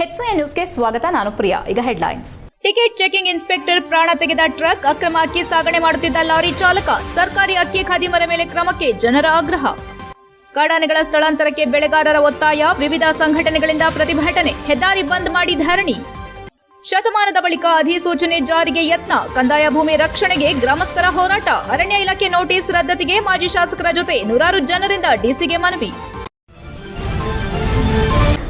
ಹೆಚ್ಐ ನ್ಯೂಸ್ಗೆ ಸ್ವಾಗತ, ನಾನು ಪ್ರಿಯಾ. ಈಗ ಹೆಡ್ಲೈನ್ಸ್ ಟಿಕೆಟ್ ಚೆಕಿಂಗ್ ಇನ್ಸ್ಪೆಕ್ಟರ್ ಪ್ರಾಣ ತೆಗೆದ ಟ್ರಕ್ ಅಕ್ರಮ ಅಕ್ಕಿ ಸಾಗಣೆ ಮಾಡುತ್ತಿದ್ದ ಲಾರಿ ಚಾಲಕ ಸರ್ಕಾರಿ ಅಕ್ಕಿ ಖಾದಿಮರ ಮೇಲೆ ಕ್ರಮಕ್ಕೆ ಜನರ ಆಗ್ರಹ. ಕಾಡಾನೆಗಳ ಸ್ಥಳಾಂತರಕ್ಕೆ ಬೆಳೆಗಾರರ ಒತ್ತಾಯ, ವಿವಿಧ ಸಂಘಟನೆಗಳಿಂದ ಪ್ರತಿಭಟನೆ, ಹೆದ್ದಾರಿ ಬಂದ್ ಮಾಡಿ ಧರಣಿ. ಶತಮಾನದ ಬಳಿಕ ಅಧಿಸೂಚನೆ ಜಾರಿಗೆ ಯತ್ನ. ಕಂದಾಯ ಭೂಮಿ ರಕ್ಷಣೆಗೆ ಗ್ರಾಮಸ್ಥರ ಹೋರಾಟ. ಅರಣ್ಯ ಇಲಾಖೆ ನೋಟಿಸ್ ರದ್ದತಿಗೆ ಮಾಜಿ ಶಾಸಕರ ಜೊತೆ ನೂರಾರು ಜನರಿಂದ ಡಿಸಿಗೆ ಮನವಿ.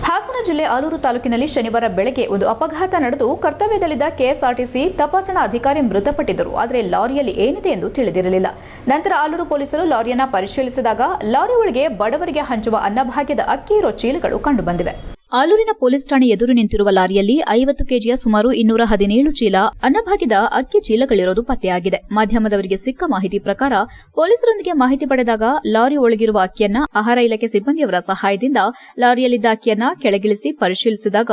ಹಾಸನ ಜಿಲ್ಲೆ ಆಲೂರು ತಾಲೂಕಿನಲ್ಲಿ ಶನಿವಾರ ಬೆಳಗ್ಗೆ ಒಂದು ಅಪಘಾತ ನಡೆದು ಕರ್ತವ್ಯದಲ್ಲಿದ್ದ ಕೆಎಸ್ಆರ್ಟಿಸಿ ತಪಾಸಣಾ ಅಧಿಕಾರಿ ಮೃತಪಟ್ಟಿದ್ದರು. ಆದರೆ ಲಾರಿಯಲ್ಲಿ ಏನಿದೆ ಎಂದು ತಿಳಿದಿರಲಿಲ್ಲ. ನಂತರ ಆಲೂರು ಪೊಲೀಸರು ಲಾರಿಯನ್ನ ಪರಿಶೀಲಿಸಿದಾಗ ಲಾರಿ ಒಳಗೆ ಬಡವರಿಗೆ ಹಂಚುವ ಅನ್ನಭಾಗ್ಯದ ಅಕ್ಕಿ ಇರೋ ಚೀಲಗಳು ಕಂಡುಬಂದಿವೆ. ಆಲೂರಿನ ಪೊಲೀಸ್ ಠಾಣೆ ಎದುರು ನಿಂತಿರುವ ಲಾರಿಯಲ್ಲಿ ಐವತ್ತು ಕೆಜಿಯ ಸುಮಾರು ಇನ್ನೂರ ಹದಿನೇಳು ಚೀಲ ಅನ್ನಭಾಗಿದ ಅಕ್ಕಿ ಚೀಲಗಳಿರೋದು ಪತ್ತೆಯಾಗಿದೆ. ಮಾಧ್ಯಮದವರಿಗೆ ಸಿಕ್ಕ ಮಾಹಿತಿ ಪ್ರಕಾರ, ಪೊಲೀಸರೊಂದಿಗೆ ಮಾಹಿತಿ ಪಡೆದಾಗ ಲಾರಿ ಒಳಗಿರುವ ಅಕ್ಕಿಯನ್ನ ಆಹಾರ ಇಲಾಖೆ ಸಿಬ್ಬಂದಿಯವರ ಸಹಾಯದಿಂದ ಲಾರಿಯಲ್ಲಿದ್ದ ಅಕ್ಕಿಯನ್ನ ಕೆಳಗಿಳಿಸಿ ಪರಿಶೀಲಿಸಿದಾಗ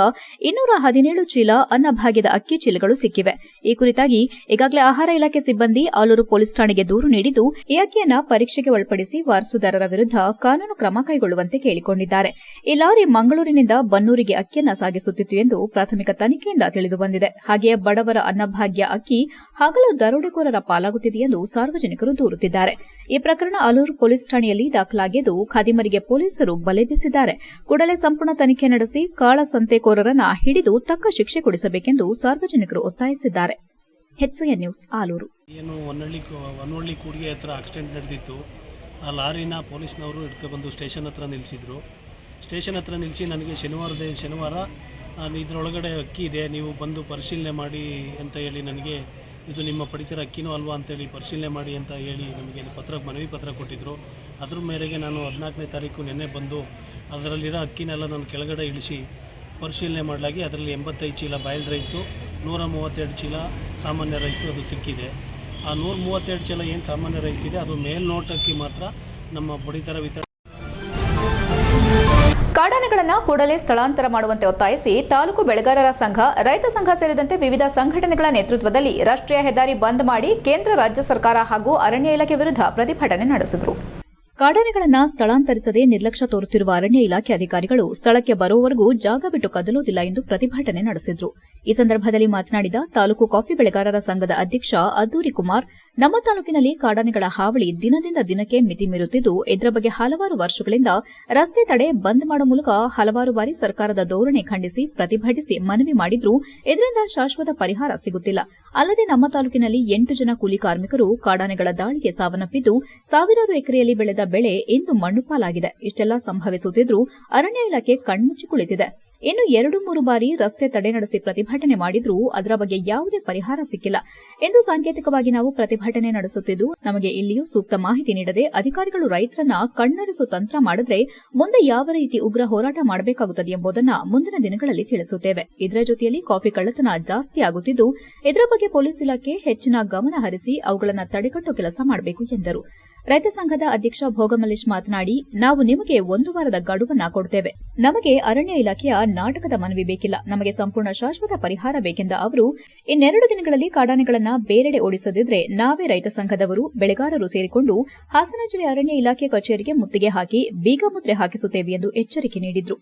ಇನ್ನೂರ ಹದಿನೇಳು ಚೀಲ ಅನ್ನಭಾಗ್ಯದ ಅಕ್ಕಿ ಚೀಲಗಳು ಸಿಕ್ಕಿವೆ. ಈ ಕುರಿತಾಗಿ ಈಗಾಗಲೇ ಆಹಾರ ಇಲಾಖೆ ಸಿಬ್ಬಂದಿ ಆಲೂರು ಪೊಲೀಸ್ ಠಾಣೆಗೆ ದೂರು ನೀಡಿದ್ದು, ಈ ಅಕ್ಕಿಯನ್ನ ಪರೀಕ್ಷೆಗೆ ಒಳಪಡಿಸಿ ವಾರಸುದಾರರ ವಿರುದ್ಧ ಕಾನೂನು ಕ್ರಮ ಕೈಗೊಳ್ಳುವಂತೆ ಕೇಳಿಕೊಂಡಿದ್ದಾರೆ. ಈ ಲಾರಿ ಮಂಗಳೂರಿನಿಂದ ಬನ್ನೂರಿಗೆ ಅಕ್ಕಿಯನ್ನು ಸಾಗಿಸುತ್ತಿತ್ತು ಎಂದು ಪ್ರಾಥಮಿಕ ತನಿಖೆಯಿಂದ ತಿಳಿದು ಬಂದಿದೆ. ಹಾಗೆಯೇ ಬಡವರ ಅನ್ನಭಾಗ್ಯ ಅಕ್ಕಿ ಹಗಲು ದರೋಡೆಕೋರರ ಪಾಲಾಗುತ್ತಿದೆ ಎಂದು ಸಾರ್ವಜನಿಕರು ದೂರುತ್ತಿದ್ದಾರೆ. ಈ ಪ್ರಕರಣ ಆಲೂರು ಪೊಲೀಸ್ ಠಾಣೆಯಲ್ಲಿ ದಾಖಲಾಗಿದ್ದು, ಖಾದಿಮರಿಗೆ ಪೊಲೀಸರು ಬಲೆ ಬೀಸಿದ್ದಾರೆ. ಕೂಡಲೇ ಸಂಪೂರ್ಣ ತನಿಖೆ ನಡೆಸಿ ಕಾಳಸಂತೆಕೋರರನ್ನ ಹಿಡಿದು ತಕ್ಕ ಶಿಕ್ಷೆ ಕೊಡಿಸಬೇಕೆಂದು ಸಾರ್ವಜನಿಕರು ಒತ್ತಾಯಿಸಿದ್ದಾರೆ. ನ್ಯೂಸ್, ಆಲೂರು. ಏನು ಕೂಡಿಗೆ ಹತ್ರ ಆಕ್ಸಿಡೆಂಟ್ ನಡೆದಿತ್ತು. ಆ ಲಾರಿನ ಪೊಲೀಸ್ನವರು ಬಂದು ಸ್ಟೇಷನ್ ಹತ್ರ ನಿಲ್ಲಿಸಿದ್ರು ಸ್ಟೇಷನ್ ಹತ್ರ ನಿಲ್ಲಿಸಿ ನನಗೆ ಶನಿವಾರದ ಶನಿವಾರ ಇದರೊಳಗಡೆ ಅಕ್ಕಿ ಇದೆ, ನೀವು ಬಂದು ಪರಿಶೀಲನೆ ಮಾಡಿ ಅಂತ ಹೇಳಿ ನನಗೆ, ಇದು ನಿಮ್ಮ ಪಡಿತರ ಅಕ್ಕಿನೂ ಅಲ್ವಾ ಅಂತೇಳಿ ಪರಿಶೀಲನೆ ಮಾಡಿ ಅಂತ ಹೇಳಿ ನಮಗೆ ಪತ್ರ ಮನವಿ ಪತ್ರ ಕೊಟ್ಟಿದ್ದರು ಅದ್ರ ಮೇರೆಗೆ ನಾನು ಹದಿನಾಲ್ಕನೇ ತಾರೀಕು ನಿನ್ನೆ ಬಂದು ಅದರಲ್ಲಿರೋ ಅಕ್ಕಿನೆಲ್ಲ ನಾನು ಕೆಳಗಡೆ ಇಳಿಸಿ ಪರಿಶೀಲನೆ ಮಾಡಲಾಗಿ ಅದರಲ್ಲಿ ಎಂಬತ್ತೈದು ಚೀಲ ಬಾಯ್ಲ್ಡ್ ರೈಸು ನೂರ ಮೂವತ್ತೆರಡು ಚೀಲ ಸಾಮಾನ್ಯ ರೈಸು ಅದು ಸಿಕ್ಕಿದೆ. ಆ ನೂರ ಮೂವತ್ತೆರಡು ಚೀಲ ಏನು ಸಾಮಾನ್ಯ ರೈಸ್ ಇದೆ, ಅದು ಮೇಲ್ನೋಟಕ್ಕೆ ಮಾತ್ರ ನಮ್ಮ ಪಡಿತರ ವಿತರಣೆ ಕಾಡಾನೆಗಳನ್ನು ಕೂಡಲೇ ಸ್ಥಳಾಂತರ ಮಾಡುವಂತೆ ಒತ್ತಾಯಿಸಿ ತಾಲೂಕು ಬೆಳೆಗಾರರ ಸಂಘ, ರೈತ ಸಂಘ ಸೇರಿದಂತೆ ವಿವಿಧ ಸಂಘಟನೆಗಳ ನೇತೃತ್ವದಲ್ಲಿ ರಾಷ್ಟ್ರೀಯ ಹೆದ್ದಾರಿ ಬಂದ್ ಮಾಡಿ ಕೇಂದ್ರ ರಾಜ್ಯ ಸರ್ಕಾರ ಹಾಗೂ ಅರಣ್ಯ ಇಲಾಖೆ ವಿರುದ್ಧ ಪ್ರತಿಭಟನೆ ನಡೆಸಿದರು. ಕಾಡಾನೆಗಳನ್ನು ಸ್ಥಳಾಂತರಿಸದೆ ನಿರ್ಲಕ್ಷ್ಯ ತೋರುತ್ತಿರುವ ಅರಣ್ಯ ಇಲಾಖೆ ಅಧಿಕಾರಿಗಳು ಸ್ಥಳಕ್ಕೆ ಬರುವವರೆಗೂ ಜಾಗ ಬಿಟ್ಟು ಕದಲುವುದಿಲ್ಲ ಎಂದು ಪ್ರತಿಭಟನೆ ನಡೆಸಿದರು. ಈ ಸಂದರ್ಭದಲ್ಲಿ ಮಾತನಾಡಿದ ತಾಲೂಕು ಕಾಫಿ ಬೆಳೆಗಾರರ ಸಂಘದ ಅಧ್ಯಕ್ಷ ಅದ್ದೂರಿ ಕುಮಾರ್ ನಮ್ಮ ತಾಲೂಕಿನಲ್ಲಿ ಕಾಡಾನೆಗಳ ಹಾವಳಿ ದಿನದಿಂದ ದಿನಕ್ಕೆ ಮಿತಿ ಮೀರುತ್ತಿದ್ದು, ಇದರ ಬಗ್ಗೆ ಹಲವಾರು ವರ್ಷಗಳಿಂದ ರಸ್ತೆ ತಡೆ ಬಂದ್ ಮಾಡುವ ಮೂಲಕ ಹಲವಾರು ಬಾರಿ ಸರ್ಕಾರದ ಧೋರಣೆ ಖಂಡಿಸಿ ಪ್ರತಿಭಟಿಸಿ ಮನವಿ ಮಾಡಿದ್ರೂ ಇದರಿಂದ ಶಾಶ್ವತ ಪರಿಹಾರ ಸಿಗುತ್ತಿಲ್ಲ. ಅಲ್ಲದೆ ನಮ್ಮ ತಾಲೂಕಿನಲ್ಲಿ ಎಂಟು ಜನ ಕೂಲಿ ಕಾರ್ಮಿಕರು ಕಾಡಾನೆಗಳ ದಾಳಿಗೆ ಸಾವನ್ನಪ್ಪಿದ್ದು, ಸಾವಿರಾರು ಎಕರೆಯಲ್ಲಿ ಬೆಳೆದ ಬೆಳೆ ಇಂದು ಮಣ್ಣುಪಾಲಾಗಿದೆ ಇಷ್ಟೆಲ್ಲ ಸಂಭವಿಸುತ್ತಿದ್ರೂ ಅರಣ್ಯ ಇಲಾಖೆ ಕಣ್ಮುಚ್ಚಿ ಕುಳಿತಿದೆ. ಇನ್ನು ಎರಡು ಮೂರು ಬಾರಿ ರಸ್ತೆ ತಡೆ ನಡೆಸಿ ಪ್ರತಿಭಟನೆ ಮಾಡಿದ್ರೂ ಅದರ ಬಗ್ಗೆ ಯಾವುದೇ ಪರಿಹಾರ ಸಿಕ್ಕಿಲ್ಲ. ಎಂದು ಸಾಂಕೇತಿಕವಾಗಿ ನಾವು ಪ್ರತಿಭಟನೆ ನಡೆಸುತ್ತಿದ್ದು, ನಮಗೆ ಇಲ್ಲಿಯೂ ಸೂಕ್ತ ಮಾಹಿತಿ ನೀಡದೆ ಅಧಿಕಾರಿಗಳು ರೈತರನ್ನ ಕಣ್ಣರಿಸು ತಂತ್ರ ಮಾಡಿದ್ರೆ ಮುಂದೆ ಯಾವ ರೀತಿ ಉಗ್ರ ಹೋರಾಟ ಮಾಡಬೇಕಾಗುತ್ತದೆ ಎಂಬುದನ್ನ ಮುಂದಿನ ದಿನಗಳಲ್ಲಿ ತಿಳಿಸುತ್ತೇವೆ. ಇದರ ಜೊತೆಯಲ್ಲಿ ಕಾಫಿ ಕಳ್ಳತನ ಜಾಸ್ತಿ ಆಗುತ್ತಿದ್ದು, ಇದರ ಬಗ್ಗೆ ಪೊಲೀಸ್ ಇಲಾಖೆ ಹೆಚ್ಚಿನ ಗಮನ ಹರಿಸಿ ಅವುಗಳನ್ನು ತಡೆಗಟ್ಟುವ ಕೆಲಸ ಮಾಡಬೇಕು ಎಂದರು. ರೈತ ಸಂಘದ ಅಧ್ಯಕ್ಷ ಭೋಗಮಲ್ಲೇಶ್ ಮಾತನಾಡಿ, ನಾವು ನಿಮಗೆ ಒಂದು ವಾರದ ಗಡುವನ್ನ ಕೊಡುತ್ತೇವೆ ನಮಗೆ ಅರಣ್ಯ ಇಲಾಖೆಯ ನಾಟಕದ ಮನವಿ ಬೇಕಿಲ್ಲ. ನಮಗೆ ಸಂಪೂರ್ಣ ಶಾಶ್ವತ ಪರಿಹಾರ ಬೇಕೆಂದ ಅವರು, ಇನ್ನೆರಡು ದಿನಗಳಲ್ಲಿ ಕಾಡಾನೆಗಳನ್ನು ಬೇರೆಡೆ ಓಡಿಸದಿದ್ರೆ ನಾವೇ ರೈತ ಸಂಘದವರು, ಬೆಳೆಗಾರರು ಸೇರಿಕೊಂಡು ಹಾಸನ ಜಿಲ್ಲೆ ಅರಣ್ಯ ಇಲಾಖೆ ಕಚೇರಿಗೆ ಮುತ್ತಿಗೆ ಹಾಕಿ ಬೀಗ ಮುದ್ರೆ ಹಾಕಿಸುತ್ತೇವೆ ಎಂದು ಎಚ್ಚರಿಕೆ ನೀಡಿದ್ರು.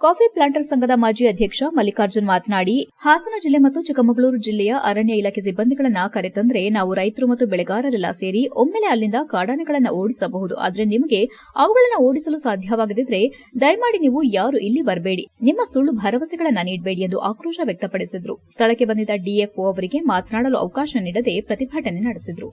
ಕಾಫಿ ಪ್ಲಾಂಟರ್ ಸಂಘದ ಮಾಜಿ ಅಧ್ಯಕ್ಷ ಮಲ್ಲಿಕಾರ್ಜುನ್ ಮಾತನಾಡಿ, ಹಾಸನ ಜಿಲ್ಲೆ ಮತ್ತು ಚಿಕ್ಕಮಗಳೂರು ಜಿಲ್ಲೆಯ ಅರಣ್ಯ ಇಲಾಖೆ ಸಿಬ್ಬಂದಿಗಳನ್ನ ಕರೆತಂದ್ರೆ ನಾವು ರೈತರು ಮತ್ತು ಬೆಳೆಗಾರರೆಲ್ಲ ಸೇರಿ ಒಮ್ಮೆಲೆ ಅಲ್ಲಿಂದ ಕಾಡಾನೆಗಳನ್ನು ಓಡಿಸಬಹುದು. ಆದರೆ ನಿಮಗೆ ಅವುಗಳನ್ನು ಓಡಿಸಲು ಸಾಧ್ಯವಾಗದಿದ್ರೆ ದಯಮಾಡಿ ನೀವು ಯಾರು ಇಲ್ಲಿ ಬರಬೇಡಿ. ನಿಮ್ಮ ಸುಳ್ಳು ಭರವಸೆಗಳನ್ನು ನೀಡಬೇಡಿ ಎಂದು ಆಕ್ರೋಶ ವ್ಯಕ್ತಪಡಿಸಿದ್ರು. ಸ್ಥಳಕ್ಕೆ ಬಂದಿದ್ದ ಡಿಎಫ್ಒ ಅವರಿಗೆ ಮಾತನಾಡಲು ಅವಕಾಶ ನೀಡದೆ ಪ್ರತಿಭಟನೆ ನಡೆಸಿದ್ರು.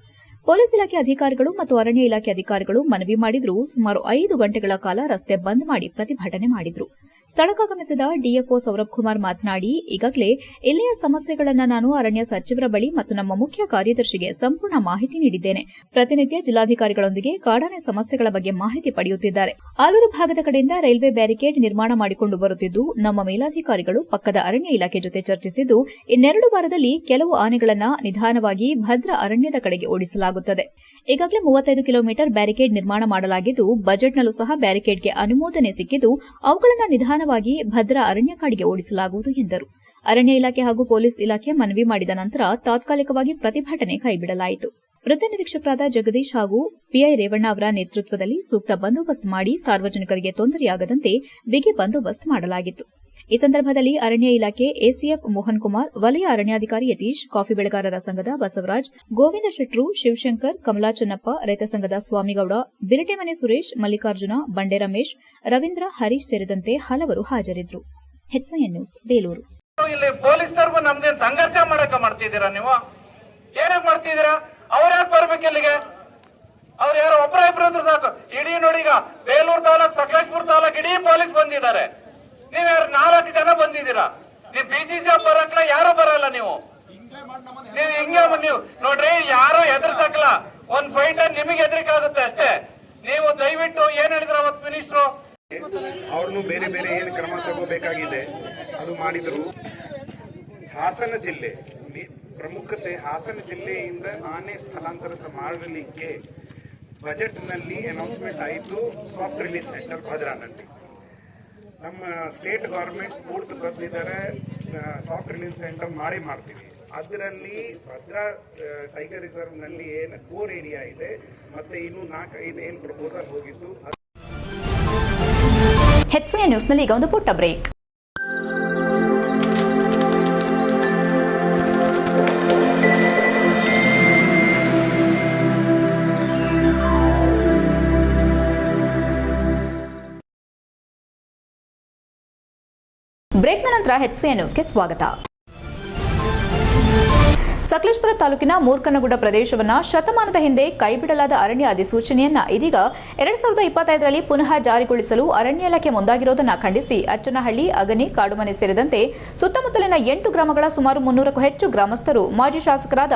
ಪೊಲೀಸ್ ಇಲಾಖೆ ಅಧಿಕಾರಿಗಳು ಮತ್ತು ಅರಣ್ಯ ಇಲಾಖೆ ಅಧಿಕಾರಿಗಳು ಮನವಿ ಮಾಡಿದ್ರು. ಸುಮಾರು ಐದು ಗಂಟೆಗಳ ಕಾಲ ರಸ್ತೆ ಬಂದ್ ಮಾಡಿ ಪ್ರತಿಭಟನೆ ಮಾಡಿದ್ರು. ಸ್ಥಳಕ್ಕಾಗಮಿಸಿದ ಡಿಎಫ್ಒ ಸೌರಭ್ ಕುಮಾರ್ ಮಾತನಾಡಿ, ಈಗಾಗಲೇ ಇಲ್ಲಿಯ ಸಮಸ್ಯೆಗಳನ್ನು ನಾನು ಅರಣ್ಯ ಸಚಿವರ ಬಳಿ ಮತ್ತು ನಮ್ಮ ಮುಖ್ಯ ಕಾರ್ಯದರ್ಶಿಗೆ ಸಂಪೂರ್ಣ ಮಾಹಿತಿ ನೀಡಿದ್ದೇನೆ. ಪ್ರತಿನಿತ್ಯ ಜಿಲ್ಲಾಧಿಕಾರಿಗಳೊಂದಿಗೆ ಕಾಡಾನೆ ಸಮಸ್ಯೆಗಳ ಬಗ್ಗೆ ಮಾಹಿತಿ ಪಡೆಯುತ್ತಿದ್ದಾರೆ. ಆಲೂರು ಭಾಗದ ಕಡೆಯಿಂದ ರೈಲ್ವೆ ಬ್ಯಾರಿಕೇಡ್ ನಿರ್ಮಾಣ ಮಾಡಿಕೊಂಡು ಬರುತ್ತಿದ್ದು, ನಮ್ಮ ಮೇಲಾಧಿಕಾರಿಗಳು ಪಕ್ಕದ ಅರಣ್ಯ ಇಲಾಖೆ ಜೊತೆ ಚರ್ಚಿಸಿದ್ದು, ಇನ್ನೆರಡು ವಾರದಲ್ಲಿ ಕೆಲವು ಆನೆಗಳನ್ನು ನಿಧಾನವಾಗಿ ಭದ್ರ ಅರಣ್ಯದ ಕಡೆಗೆ ಓಡಿಸಲಾಗುತ್ತದೆ. ಈಗಾಗಲೇ ಮೂವತ್ತೈದು ಕಿಲೋಮೀಟರ್ ಬ್ಯಾರಿಕೇಡ್ ನಿರ್ಮಾಣ ಮಾಡಲಾಗಿದ್ದು, ಬಜೆಟ್ನಲ್ಲೂ ಸಹ ಬ್ಯಾರಿಕೇಡ್ಗೆ ಅನುಮೋದನೆ ಸಿಕ್ಕಿದ್ದು, ಅವುಗಳನ್ನು ನಿಧಾನವಾಗಿ ಭದ್ರಾ ಅರಣ್ಯ ಕಾಡಿಗೆ ಓಡಿಸಲಾಗುವುದು ಎಂದರು. ಅರಣ್ಯ ಇಲಾಖೆ ಹಾಗೂ ಪೊಲೀಸ್ ಇಲಾಖೆ ಮನವಿ ಮಾಡಿದ ನಂತರ ತಾತ್ಕಾಲಿಕವಾಗಿ ಪ್ರತಿಭಟನೆ ಕೈಬಿಡಲಾಯಿತು. ವೃತ್ತ ನಿರೀಕ್ಷಕರಾದ ಜಗದೀಶ್ ಹಾಗೂ ಪಿಐ ರೇವಣ್ಣ ಅವರ ನೇತೃತ್ವದಲ್ಲಿ ಸೂಕ್ತ ಬಂದೋಬಸ್ತ್ ಮಾಡಿ ಸಾರ್ವಜನಿಕರಿಗೆ ತೊಂದರೆಯಾಗದಂತೆ ಬಿಗಿ ಬಂದೋಬಸ್ತ್ ಮಾಡಲಾಗಿತ್ತು. ಈ ಸಂದರ್ಭದಲ್ಲಿ ಅರಣ್ಯ ಇಲಾಖೆ ಎಸಿಎಫ್ ಮೋಹನ್ ಕುಮಾರ್, ವಲಯ ಅರಣ್ಯಾಧಿಕಾರಿ ಯತೀಶ್, ಕಾಫಿ ಬೆಳೆಗಾರರ ಸಂಘದ ಬಸವರಾಜ್, ಗೋವಿಂದ ಶೆಟ್ರು, ಶಿವಶಂಕರ್, ಕಮಲಾ ಚನ್ನಪ್ಪ, ರೈತ ಸಂಘದ ಸ್ವಾಮಿಗೌಡ ಬಿರಟೆಮನೆ ಸುರೇಶ್, ಮಲ್ಲಿಕಾರ್ಜುನ, ಬಂಡೆ ರಮೇಶ್, ರವೀಂದ್ರ, ಹರೀಶ್ ಸೇರಿದಂತೆ ಹಲವರು ಹಾಜರಿದ್ದರು. ನ್ಯೂಸ್, ಬೇಲೂರು. ಇಲ್ಲಿ ಪೊಲೀಸ್ನವ್ರಿಗೂ ನಮ್ದೇನ್ ಸಂಘರ್ಷ ಮಾಡಕ ಮಾಡ್ತಿದ್ದೀರಾ ನೀವು? ಏನಕ್ ಮಾಡ್ತಿದ್ದೀರಾ? ಅವ್ರ ಯಾಕೆ ಬರ್ಬೇಕು ಇಲ್ಲಿಗೆ? ಅವ್ರು ಯಾರೋ ಇಬ್ರು ಸಾಕು. ಇಡೀ ನೋಡಿ ಈಗ ಬೇಲೂರು ತಾಲೂಕ್ ಸಕಲೇಶ್ಪುರ ತಾಲೂಕ್ ಇಡೀ ಪೊಲೀಸ್ ಬಂದಿದ್ದಾರೆ. ನೀವ್ ನಾಲ್ಕು ಜನ ಬಂದಿದ್ದೀರಾ? ನೀವು ಬಿಸಿಸಿ ಬರಕ್ಲ ಯಾರು ಬರಲ್ಲ ನೀವು. ನೀವು ಹಿಂಗೆ ನೀವು ನೋಡ್ರಿ, ಯಾರು ಎದುರ್ಸಕ್ಲ ಒಂದ್ ಫೈಟ್ ನಿಮಗೆ ಹೆದರಿಕೆ ಆಗುತ್ತೆ ಅಷ್ಟೇ. ನೀವು ದಯವಿಟ್ಟು ಏನ್ ಹೇಳಿದ್ರ ಅವತ್ ಮಿನಿಸ್ಟ್ರು ಅವ್ರನ್ನು ಬೇರೆ ಬೇರೆ ಏನು ಕ್ರಮ ತಗೋಬೇಕಾಗಿದೆ, ಅದು ಮಾಡಿದ್ರು. ಹಾಸನ ಜಿಲ್ಲೆ ಪ್ರಮುಖತೆ ಹಾಸನ ಜಿಲ್ಲೆಯಿಂದ ಆನೆ ಸ್ಥಳಾಂತರ ಮಾಡಲಿಕ್ಕೆ ಬಜೆಟ್ನಲ್ಲಿ ಅನೌನ್ಸ್ಮೆಂಟ್ ಆಯಿತು ಸಾಫ್ಟ್ ರಿಲೀಸ್ ಸೆಂಟರ್ ಭದ್ರಾನಲ್ಲಿ ನಮ್ಮ ಸ್ಟೇಟ್ ಗೌರ್ಮೆಂಟ್ ಪೂರ್ತಿ ಬಂದಿದ್ದಾರೆ ಸಾಫ್ಟ್ ರಿಲೀಸ್ ಸೆಂಟರ್ ಮಾಡಿ ಮಾಡ್ತೀವಿ. ಅದರಲ್ಲಿ ಭದ್ರಾ ಟೈಗರ್ ರಿಸರ್ವ್ನಲ್ಲಿ ಏನು ಕೋರ್ ಏರಿಯಾ ಇದೆ, ಮತ್ತೆ ಇನ್ನು ನಾಲ್ಕೈದು ಏನು ಪ್ರಪೋಸಲ್ ಹೋಗಿತ್ತು ಹೆಚ್ಸಿಎ ನ್ಯೂಸ್ನಲ್ಲಿ ಈಗ ಒಂದು ಪುಟ್ಟ ಬ್ರೇಕ್ ಬ್ರೇಕ್ನ ನಂತರ ಹೆಚ್ಸಿಎನ್ ನ್ಯೂಸ್ಗೆ ಸ್ವಾಗತ. ಸಕಲೇಶ್ಪುರ ತಾಲೂಕಿನ ಮೂರ್ಖನಗುಡ್ಡ ಪ್ರದೇಶವನ್ನ ಶತಮಾನದ ಹಿಂದೆ ಕೈಬಿಡಲಾದ ಅರಣ್ಯ ಅಧಿಸೂಚನೆಯನ್ನ ಇದೀಗ ಎರಡ್ ಸಾವಿರದ ಇಪ್ಪತ್ತೈದರಲ್ಲಿ ಪುನಃ ಜಾರಿಗೊಳಿಸಲು ಅರಣ್ಯ ಇಲಾಖೆ ಮುಂದಾಗಿರುವುದನ್ನು ಖಂಡಿಸಿ. ಅಚ್ಚನಹಳ್ಳಿ, ಅಗನಿ, ಕಾಡುಮನೆ ಸೇರಿದಂತೆ ಸುತ್ತಮುತ್ತಲಿನ ಎಂಟು ಗ್ರಾಮಗಳ ಸುಮಾರು ಮುನ್ನೂರಕ್ಕೂ ಹೆಚ್ಚು ಗ್ರಾಮಸ್ಥರು, ಮಾಜಿ ಶಾಸಕರಾದ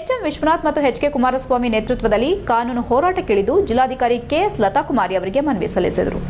ಎಚ್ಎಂ ವಿಶ್ವನಾಥ್ ಮತ್ತು ಎಚ್ಕೆ ಕುಮಾರಸ್ವಾಮಿ ನೇತೃತ್ವದಲ್ಲಿ ಕಾನೂನು ಹೋರಾಟಕ್ಕಿಳಿದು ಜಿಲ್ಲಾಧಿಕಾರಿ ಕೆಎಸ್ ಲತಾಕುಮಾರಿ ಅವರಿಗೆ ಮನವಿ ಸಲ್ಲಿಸಿದರು.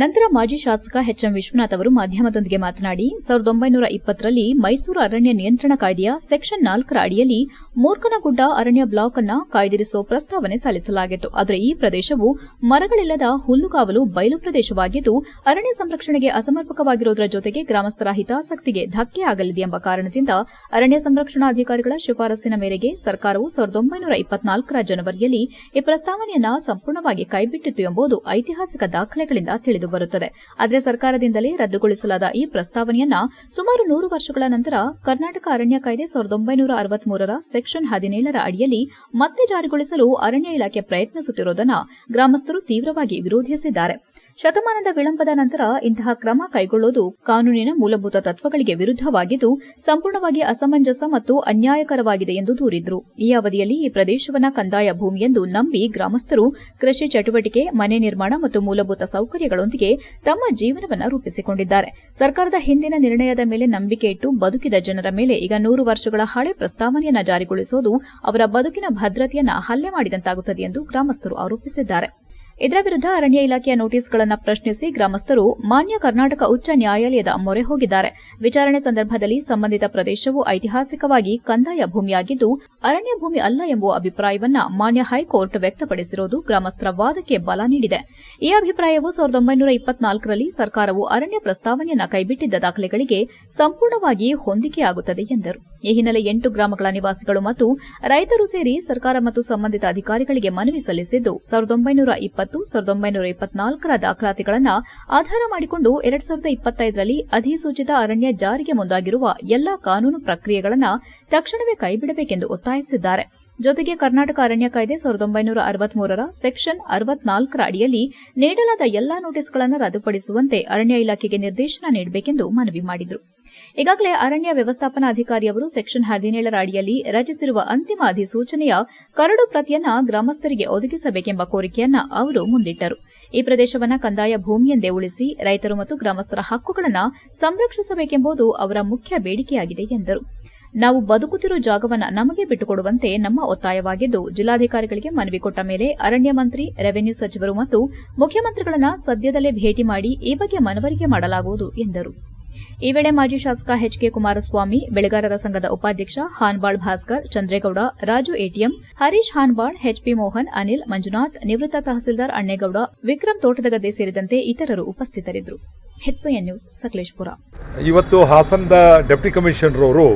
ನಂತರ ಮಾಜಿ ಶಾಸಕ ಎಚ್ಎಂ ವಿಶ್ವನಾಥ್ ಅವರು ಮಾಧ್ಯಮದೊಂದಿಗೆ ಮಾತನಾಡಿ, ಸಾವಿರದ ಒಂಬೈನೂರ ಇಪ್ಪತ್ತರಲ್ಲಿ ಮೈಸೂರು ಅರಣ್ಯ ನಿಯಂತ್ರಣ ಕಾಯ್ದೆಯ ಸೆಕ್ಷನ್ ನಾಲ್ಕರ ಅಡಿಯಲ್ಲಿ ಮೂರ್ಖನಗುಡ್ಡ ಅರಣ್ಯ ಬ್ಲಾಕ್ ಅನ್ನ ಕಾಯ್ದಿರಿಸುವ ಪ್ರಸ್ತಾವನೆ ಸಲ್ಲಿಸಲಾಗಿತ್ತು. ಆದರೆ ಈ ಪ್ರದೇಶವು ಮರಗಳಿಲ್ಲದ ಹುಲ್ಲುಗಾವಲು ಬಯಲು ಪ್ರದೇಶವಾಗಿದ್ದು, ಅರಣ್ಯ ಸಂರಕ್ಷಣೆಗೆ ಅಸಮರ್ಪಕವಾಗಿರುವುದರ ಜೊತೆಗೆ ಗ್ರಾಮಸ್ಥರ ಹಿತಾಸಕ್ತಿಗೆ ಧಕ್ಕೆ ಆಗಲಿದೆ ಎಂಬ ಕಾರಣದಿಂದ ಅರಣ್ಯ ಸಂರಕ್ಷಣಾ ಅಧಿಕಾರಿಗಳ ಶಿಫಾರಸಿನ ಮೇರೆಗೆ ಸರ್ಕಾರವು ಸಾವಿರದ ಒಂಬೈನೂರ ಇಪ್ಪತ್ನಾಲ್ಕರ ಜನವರಿಯಲ್ಲಿ ಈ ಪ್ರಸ್ತಾವನೆಯನ್ನು ಸಂಪೂರ್ಣವಾಗಿ ಕೈಬಿಟ್ಟಿತ್ತು ಎಂಬುದು ಐತಿಹಾಸಿಕ ದಾಖಲೆಗಳಿಂದ ತಿಳಿದು ಬರುತ್ತದೆ. ಆದರೆ ಸರ್ಕಾರದಿಂದಲೇ ರದ್ದುಗೊಳಿಸಲಾದ ಈ ಪ್ರಸ್ತಾವನೆಯನ್ನ ಸುಮಾರು ನೂರು ವರ್ಷಗಳ ನಂತರ ಕರ್ನಾಟಕ ಅರಣ್ಯ ಕಾಯ್ದೆ ಸಾವಿರದ ಒಂಬೈನೂರ ಅರವತ್ಮೂರರ ಸೆಕ್ಷನ್ ಹದಿನೇಳರ ಅಡಿಯಲ್ಲಿ ಮತ್ತೆ ಜಾರಿಗೊಳಿಸಲು ಅರಣ್ಯ ಇಲಾಖೆ ಪ್ರಯತ್ನಿಸುತ್ತಿರುವುದನ್ನು ಗ್ರಾಮಸ್ಥರು ತೀವ್ರವಾಗಿ ವಿರೋಧಿಸಿದ್ದಾರೆ. ಶತಮಾನದ ವಿಳಂಬದ ನಂತರ ಇಂತಹ ಕ್ರಮ ಕೈಗೊಳ್ಳುವುದು ಕಾನೂನಿನ ಮೂಲಭೂತ ತತ್ವಗಳಿಗೆ ವಿರುದ್ದವಾಗಿದ್ದು ಸಂಪೂರ್ಣವಾಗಿ ಅಸಮಂಜಸ ಮತ್ತು ಅನ್ಯಾಯಕರವಾಗಿದೆ ಎಂದು ದೂರಿದ್ರು. ಈ ಅವಧಿಯಲ್ಲಿ ಈ ಪ್ರದೇಶವನ್ನ ಕಂದಾಯ ಭೂಮಿ ಎಂದು ನಂಬಿ ಗ್ರಾಮಸ್ಥರು ಕೃಷಿ ಚಟುವಟಿಕೆ, ಮನೆ ನಿರ್ಮಾಣ ಮತ್ತು ಮೂಲಭೂತ ಸೌಕರ್ಯಗಳೊಂದಿಗೆ ತಮ್ಮ ಜೀವನವನ್ನ ರೂಪಿಸಿಕೊಂಡಿದ್ದಾರೆ. ಸರ್ಕಾರದ ಹಿಂದಿನ ನಿರ್ಣಯದ ಮೇಲೆ ನಂಬಿಕೆ ಇಟ್ಟು ಬದುಕಿದ ಜನರ ಮೇಲೆ ಈಗ ನೂರು ವರ್ಷಗಳ ಹಳೆ ಪ್ರಸ್ತಾವನೆಯನ್ನ ಜಾರಿಗೊಳಿಸುವುದು ಅವರ ಬದುಕಿನ ಭದ್ರತೆಯನ್ನು ಹಲ್ಲೆ ಮಾಡಿದಂತಾಗುತ್ತದೆ ಎಂದು ಗ್ರಾಮಸ್ಥರು ಆರೋಪಿಸಿದ್ದಾರೆ. ಇದರ ವಿರುದ್ಧ ಅರಣ್ಯ ಇಲಾಖೆಯ ನೋಟಿಸ್ಗಳನ್ನು ಪ್ರಶ್ನಿಸಿ ಗ್ರಾಮಸ್ಥರು ಮಾನ್ಯ ಕರ್ನಾಟಕ ಉಚ್ಚ ನ್ಯಾಯಾಲಯದ ಮೊರೆ ಹೋಗಿದ್ದಾರೆ. ವಿಚಾರಣೆ ಸಂದರ್ಭದಲ್ಲಿ ಸಂಬಂಧಿತ ಪ್ರದೇಶವು ಐತಿಹಾಸಿಕವಾಗಿ ಕಂದಾಯ ಭೂಮಿಯಾಗಿದ್ದು, ಅರಣ್ಯ ಭೂಮಿ ಅಲ್ಲ ಎಂಬ ಅಭಿಪ್ರಾಯವನ್ನ ಮಾನ್ಯ ಹೈಕೋರ್ಟ್ ವ್ಯಕ್ತಪಡಿಸಿರುವುದು ಗ್ರಾಮಸ್ಥರ ವಾದಕ್ಕೆ ಬಲ ನೀಡಿದೆ. ಈ ಅಭಿಪ್ರಾಯವು ಸಾವಿರದ ಒಂಬೈನೂರ ಇಪ್ಪತ್ನಾಲ್ಕರಲ್ಲಿ ಸರ್ಕಾರವು ಅರಣ್ಯ ಪ್ರಸ್ತಾವನೆಯನ್ನು ಕೈಬಿಟ್ಟಿದ್ದ ದಾಖಲೆಗಳಿಗೆ ಸಂಪೂರ್ಣವಾಗಿ ಹೊಂದಿಕೆಯಾಗುತ್ತದೆ ಎಂದರು. ಈ ಹಿನ್ನೆಲೆ ಎಂಟು ಗ್ರಾಮಗಳ ನಿವಾಸಿಗಳು ಮತ್ತು ರೈತರು ಸೇರಿ ಸರ್ಕಾರ ಮತ್ತು ಸಂಬಂಧಿತ ಅಧಿಕಾರಿಗಳಿಗೆ ಮನವಿ ಸಲ್ಲಿಸಿದ್ದು ಇಪ್ಪತ್ತು, ಸಾವಿರದ ಒಂಬೈನೂರ ಇಪ್ಪತ್ನಾಲ್ಕರ ದಾಖಲಾತಿಗಳನ್ನು ಆಧಾರ ಮಾಡಿಕೊಂಡು ಎರಡ್ ಸಾವಿರದ ಇಪ್ಪತ್ತೈದರಲ್ಲಿ ಅಧಿಸೂಚಿತ ಅರಣ್ಯ ಜಾರಿಗೆ ಮುಂದಾಗಿರುವ ಎಲ್ಲಾ ಕಾನೂನು ಪ್ರಕ್ರಿಯೆಗಳನ್ನು ತಕ್ಷಣವೇ ಕೈಬಿಡಬೇಕೆಂದು ಒತ್ತಾಯಿಸಿದ್ದಾರೆ. ಜೊತೆಗೆ ಕರ್ನಾಟಕ ಅರಣ್ಯ ಕಾಯ್ದೆ ಸಾವಿರದ ಒಂಬೈನೂರ ಅರವತ್ಮೂರರ ಸೆಕ್ಷನ್ ಅರವತ್ನಾಲ್ಕರ ಅಡಿಯಲ್ಲಿ ನೀಡಲಾದ ಎಲ್ಲಾ ನೋಟಿಸ್ಗಳನ್ನು ರದ್ದುಪಡಿಸುವಂತೆ ಅರಣ್ಯ ಇಲಾಖೆಗೆ ನಿರ್ದೇಶನ ನೀಡಬೇಕೆಂದು ಮನವಿ ಮಾಡಿದರು. ಈಗಾಗಲೇ ಅರಣ್ಯ ವ್ಯವಸ್ಥಾಪನಾ ಅಧಿಕಾರಿಯವರು ಸೆಕ್ಷನ್ ಹದಿನೇಳರ ಅಡಿಯಲ್ಲಿ ರಚಿಸಿರುವ ಅಂತಿಮ ಅಧಿಸೂಚನೆಯ ಕರಡು ಪ್ರತಿಯನ್ನ ಗ್ರಾಮಸ್ಥರಿಗೆ ಒದಗಿಸಬೇಕೆಂಬ ಕೋರಿಕೆಯನ್ನ ಅವರು ಮುಂದಿಟ್ಟರು. ಈ ಪ್ರದೇಶವನ್ನು ಕಂದಾಯ ಭೂಮಿಯೆಂದೇ ಉಳಿಸಿ ರೈತರು ಮತ್ತು ಗ್ರಾಮಸ್ಥರ ಹಕ್ಕುಗಳನ್ನು ಸಂರಕ್ಷಿಸಬೇಕೆಂಬುದು ಅವರ ಮುಖ್ಯ ಬೇಡಿಕೆಯಾಗಿದೆ ಎಂದರು. ನಾವು ಬದುಕುತ್ತಿರುವ ಜಾಗವನ್ನು ನಮಗೆ ಬಿಟ್ಟುಕೊಡುವಂತೆ ನಮ್ಮ ಒತ್ತಾಯವಾಗಿದ್ದು, ಜಿಲ್ಲಾಧಿಕಾರಿಗಳಿಗೆ ಮನವಿ ಕೊಟ್ಟ ಮೇಲೆ ಅರಣ್ಯ ಮಂತ್ರಿ, ರೆವೆನ್ಯೂ ಸಚಿವರು ಮತ್ತು ಮುಖ್ಯಮಂತ್ರಿಗಳನ್ನ ಸದ್ಯದಲ್ಲೇ ಭೇಟಿ ಮಾಡಿ ಈ ಬಗ್ಗೆ ಮನವರಿಕೆ ಮಾಡಲಾಗುವುದು ಎಂದರು. ಈ ವೇಳೆ ಮಾಜಿ ಶಾಸಕ ಎಚ್ಕೆ ಕುಮಾರಸ್ವಾಮಿ, ಬೆಳೆಗಾರರ ಸಂಘದ ಉಪಾಧ್ಯಕ್ಷ ಹಾನ್ಬಾಳ್ ಭಾಸ್ಕರ್, ಚಂದ್ರೇಗೌಡ, ರಾಜು ಎಟಿಎಂ, ಹರೀಶ್ ಹಾನ್ಬಾಳ್ ಎಚ್ಪಿ ಮೋಹನ್, ಅನಿಲ್ ಮಂಜುನಾಥ್, ನಿವೃತ್ತ ತಹಸೀಲ್ದಾರ್ ಅಣ್ಣೇಗೌಡ, ವಿಕ್ರಮ್ ತೋಟದಗದ್ದೆ ಸೇರಿದಂತೆ ಇತರರು ಉಪಸ್ಥಿತರಿದ್ದರು. ಇವತ್ತು ಹಾಸನದ ಡೆಪ್ಟಿ ಕಮಿಷನರ್ ಅವರು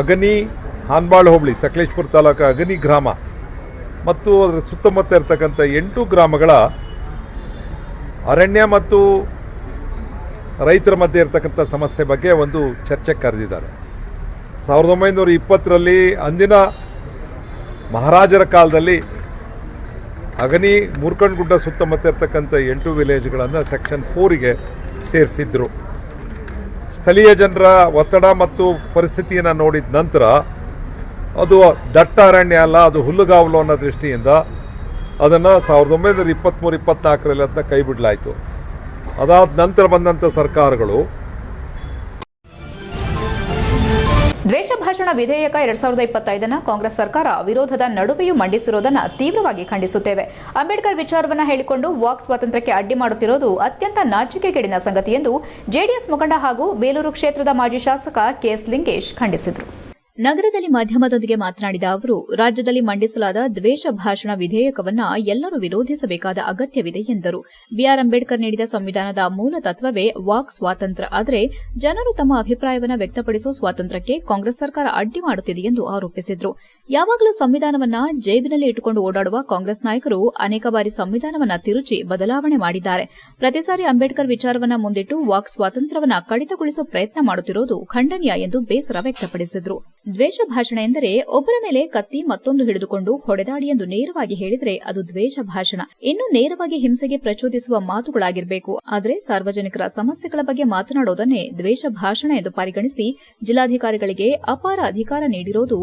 ಅಗನಿ ಹಾನ್ಬಾಳ್ ಹೋಬಳಿ, ಸಕಲೇಶ್ಪುರ ತಾಲೂಕು ಅಗನಿ ಗ್ರಾಮ. ಮತ್ತು ಅದರ ಸುತ್ತಮುತ್ತ ಇರತಕ್ಕಂಥ ಎಂಟು ಗ್ರಾಮಗಳ ಅರಣ್ಯ ಮತ್ತು ರೈತರ ಮಧ್ಯೆ ಇರತಕ್ಕಂಥ ಸಮಸ್ಯೆ ಬಗ್ಗೆ ಒಂದು ಚರ್ಚೆ ಕರೆದಿದ್ದಾರೆ. ಸಾವಿರದ ಒಂಬೈನೂರ ಇಪ್ಪತ್ತರಲ್ಲಿ ಅಂದಿನ ಮಹಾರಾಜರ ಕಾಲದಲ್ಲಿ ಅಗನಿ ಮುರ್ಕಂಡ್ಗುಡ್ಡ ಸುತ್ತಮುತ್ತ ಇರತಕ್ಕಂಥ ಎಂಟು ವಿಲೇಜ್ಗಳನ್ನು ಸೆಕ್ಷನ್ ಫೋರಿಗೆ ಸೇರಿಸಿದ್ರು. ಸ್ಥಳೀಯ ಜನರ ಒತ್ತಡ ಮತ್ತು ಪರಿಸ್ಥಿತಿಯನ್ನು ನೋಡಿದ ನಂತರ ಅದು ದಟ್ಟ ಅರಣ್ಯ ಅಲ್ಲ, ಅದು ಹುಲ್ಲುಗಾವಲು ಅನ್ನೋ ದೃಷ್ಟಿಯಿಂದ ಅದನ್ನು ಸಾವಿರದ ಒಂಬೈನೂರ ಇಪ್ಪತ್ತ್ಮೂರು ಇಪ್ಪತ್ತ್ನಾಲ್ಕರಲ್ಲಿ ಅದನ್ನ ಕೈ ಬಿಡಲಾಯಿತು. ಅದಾದ ನಂತರ ಬಂದಂಥ ಸರ್ಕಾರಗಳು ದ್ವೇಷ ಭಾಷಣ ವಿಧೇಯಕ ಎರಡ್ ಸಾವಿರದ ಇಪ್ಪತ್ತೈದನ ಕಾಂಗ್ರೆಸ್ ಸರ್ಕಾರ ವಿರೋಧದ ನಡುವೆಯೂ ಮಂಡಿಸಿರುವುದನ್ನು ತೀವ್ರವಾಗಿ ಖಂಡಿಸುತ್ತೇವೆ. ಅಂಬೇಡ್ಕರ್ ವಿಚಾರವನ್ನ ಹೇಳಿಕೊಂಡು ವಾಕ್ ಸ್ವಾತಂತ್ರ್ಯಕ್ಕೆ ಅಡ್ಡಿ ಮಾಡುತ್ತಿರೋದು ಅತ್ಯಂತ ನಾಚಿಕೆಗೇಡಿನ ಸಂಗತಿ ಎಂದು ಜೆಡಿಎಸ್ ಮುಖಂಡ ಹಾಗೂ ಬೇಲೂರು ಕ್ಷೇತ್ರದ ಮಾಜಿ ಶಾಸಕ ಕೆಎಸ್ ಲಿಂಗೇಶ್ ಖಂಡಿಸಿದರು. ನಗರದಲ್ಲಿ ಮಾಧ್ಯಮದೊಂದಿಗೆ ಮಾತನಾಡಿದ ಅವರು, ರಾಜ್ಯದಲ್ಲಿ ಮಂಡಿಸಲಾದ ದ್ವೇಷ ಭಾಷಣ ವಿಧೇಯಕವನ್ನ ಎಲ್ಲರೂ ವಿರೋಧಿಸಬೇಕಾದ ಅಗತ್ಯವಿದೆ ಎಂದರು. ಬಿಆರ್ ಅಂಬೇಡ್ಕರ್ ನೀಡಿದ ಸಂವಿಧಾನದ ಮೂಲ ತತ್ವವೇ ವಾಕ್ ಸ್ವಾತಂತ್ರ್ಯ. ಆದರೆ ಜನರು ತಮ್ಮ ಅಭಿಪ್ರಾಯವನ್ನು ವ್ಯಕ್ತಪಡಿಸುವ ಸ್ವಾತಂತ್ರ್ಯಕ್ಕೆ ಕಾಂಗ್ರೆಸ್ ಸರ್ಕಾರ ಅಡ್ಡಿ ಮಾಡುತ್ತಿದೆ ಎಂದು ಆರೋಪಿಸಿದರು. ಯಾವಾಗಲೂ ಸಂವಿಧಾನವನ್ನ ಜೇಬಿನಲ್ಲಿ ಇಟ್ಟುಕೊಂಡು ಓಡಾಡುವ ಕಾಂಗ್ರೆಸ್ ನಾಯಕರು ಅನೇಕ ಬಾರಿ ಸಂವಿಧಾನವನ್ನ ತಿರುಚಿ ಬದಲಾವಣೆ ಮಾಡಿದ್ದಾರೆ. ಪ್ರತಿ ಸಾರಿ ಅಂಬೇಡ್ಕರ್ ವಿಚಾರವನ್ನ ಮುಂದಿಟ್ಟು ವಾಕ್ ಸ್ವಾತಂತ್ರ್ಯವನ್ನ ಕಡಿತಗೊಳಿಸುವ ಪ್ರಯತ್ನ ಮಾಡುತ್ತಿರುವುದು ಖಂಡನೀಯ ಎಂದು ಬೇಸರ ವ್ಯಕ್ತಪಡಿಸಿದರು. ದ್ವೇಷ ಭಾಷಣ ಎಂದರೆ ಒಬ್ಬರ ಮೇಲೆ ಕತ್ತಿ ಮತ್ತೊಂದು ಹಿಡಿದುಕೊಂಡು ಹೊಡೆದಾಡಿ ಎಂದು ನೇರವಾಗಿ ಹೇಳಿದರೆ ಅದು ದ್ವೇಷ ಭಾಷಣ. ಇನ್ನು ನೇರವಾಗಿ ಹಿಂಸೆಗೆ ಪ್ರಚೋದಿಸುವ ಮಾತುಗಳಾಗಿರಬೇಕು. ಆದರೆ ಸಾರ್ವಜನಿಕರ ಸಮಸ್ಯೆಗಳ ಬಗ್ಗೆ ಮಾತನಾಡುವುದನ್ನೇ ದ್ವೇಷ ಭಾಷಣ ಎಂದು ಪರಿಗಣಿಸಿ ಜಿಲ್ಲಾಧಿಕಾರಿಗಳಿಗೆ ಅಪಾರ ಅಧಿಕಾರ ನೀಡಿರುವುದು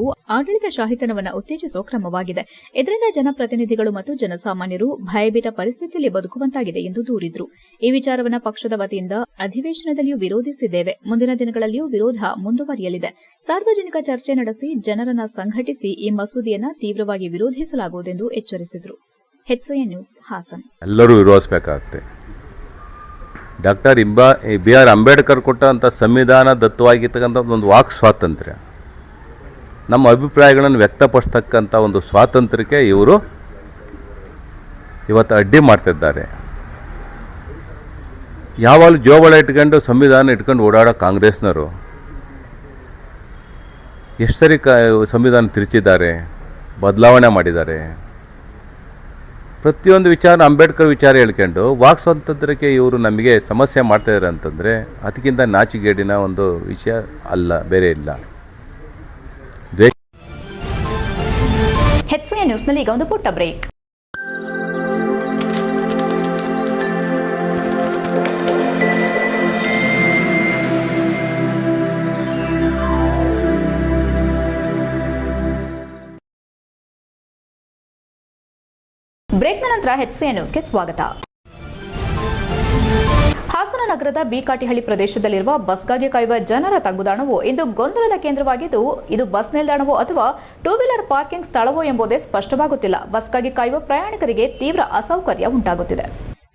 ಆಡಳಿತಶಾಹಿತನವನ್ನು ಉತ್ತೇಜಿಸುವ ಕ್ರಮವಾಗಿದೆ. ಇದರಿಂದ ಜನಪ್ರತಿನಿಧಿಗಳು ಮತ್ತು ಜನಸಾಮಾನ್ಯರು ಭಯಭೀತ ಪರಿಸ್ಥಿತಿಯಲ್ಲಿ ಬದುಕುವಂತಾಗಿದೆ ಎಂದು ದೂರಿದರು. ಈ ವಿಚಾರವನ್ನು ಪಕ್ಷದ ವತಿಯಿಂದ ಅಧಿವೇಶನದಲ್ಲಿಯೂ ವಿರೋಧಿಸಿದ್ದೇವೆ. ಮುಂದಿನ ದಿನಗಳಲ್ಲಿಯೂ ವಿರೋಧ ಮುಂದುವರಿಯಲಿದೆ. ಸಾರ್ವಜನಿಕ ಚರ್ಚೆ ನಡೆಸಿ ಜನರನ್ನು ಸಂಘಟಿಸಿ ಈ ಮಸೂದೆಯನ್ನು ತೀವ್ರವಾಗಿ ವಿರೋಧಿಸಲಾಗುವುದೆಂದು ಎಚ್ಚರಿಸಿದರು. ನ್ಯೂಸ್ ಹಾಸನ್. ಎಲ್ಲರೂ ವಿರೋಧಿಸಬೇಕಾಗುತ್ತೆ. ಡಾಕ್ಟರ್ ಇಂಬಾ, ಬಿ ಆರ್ ಅಂಬೇಡ್ಕರ್ ಕೊಟ್ಟಂಥ ಸಂವಿಧಾನ ದತ್ತವಾಗಿರ್ತಕ್ಕಂಥ ಒಂದು ವಾಕ್ ಸ್ವಾತಂತ್ರ್ಯ. ನಮ್ಮ ಅಭಿಪ್ರಾಯಗಳನ್ನು ವ್ಯಕ್ತಪಡಿಸ್ತಕ್ಕಂಥ ಒಂದು ಸ್ವಾತಂತ್ರ್ಯಕ್ಕೆ ಇವರು ಇವತ್ತು ಅಡ್ಡಿ ಮಾಡ್ತಿದ್ದಾರೆ. ಯಾವಾಗಲೂ ಜೋಬಳ ಇಟ್ಕೊಂಡು ಸಂವಿಧಾನ ಇಟ್ಕೊಂಡು ಓಡಾಡೋ ಕಾಂಗ್ರೆಸ್ನವರು ಎಷ್ಟು ಸರಿ ಕ ಸಂವಿಧಾನ ತಿರುಚಿದ್ದಾರೆ, ಬದಲಾವಣೆ ಮಾಡಿದ್ದಾರೆ. ಪ್ರತಿಯೊಂದು ವಿಚಾರ ಅಂಬೇಡ್ಕರ್ ವಿಚಾರ ಹೇಳ್ಕೊಂಡು ವಾಕ್ ಸ್ವಾತಂತ್ರ್ಯಕ್ಕೆ ಇವರು ನಮಗೆ ಸಮಸ್ಯೆ ಮಾಡ್ತಾಯಿದ್ದಾರೆ ಅಂತಂದರೆ ಅದಕ್ಕಿಂತ ನಾಚಿಗೇಡಿನ ಒಂದು ವಿಷಯ ಅಲ್ಲ, ಬೇರೆ ಇಲ್ಲ. ಹೆಚ್ಎನ್ ನ್ಯೂಸ್ನಲ್ಲಿ ಈಗ ಒಂದು ಪುಟ್ಟ ಬ್ರೇಕ್. ಬ್ರೇಕ್ನ ನಂತರ ಹೆಚ್ಸಿಎನ್ ನ್ಯೂಸ್ಗೆ ಸ್ವಾಗತ. ಹಾಸನ ನಗರದ ಬಿಕಾಟಿಹಳ್ಳಿ ಪ್ರದೇಶದಲ್ಲಿರುವ ಬಸ್ಗಾಗಿ ಕಾಯುವ ಜನರ ತಂಗುದಾಣವು ಇಂದು ಗೊಂದಲದ ಕೇಂದ್ರವಾಗಿದ್ದು, ಇದು ಬಸ್ ನಿಲ್ದಾಣವೋ ಅಥವಾ ಟೂ ವೀಲರ್ ಪಾರ್ಕಿಂಗ್ ಸ್ಥಳವೋ ಎಂಬುದೇ ಸ್ಪಷ್ಟವಾಗುತ್ತಿಲ್ಲ. ಬಸ್ಗಾಗಿ ಕಾಯುವ ಪ್ರಯಾಣಿಕರಿಗೆ ತೀವ್ರ ಅಸೌಕರ್ಯ ಉಂಟಾಗುತ್ತಿದೆ.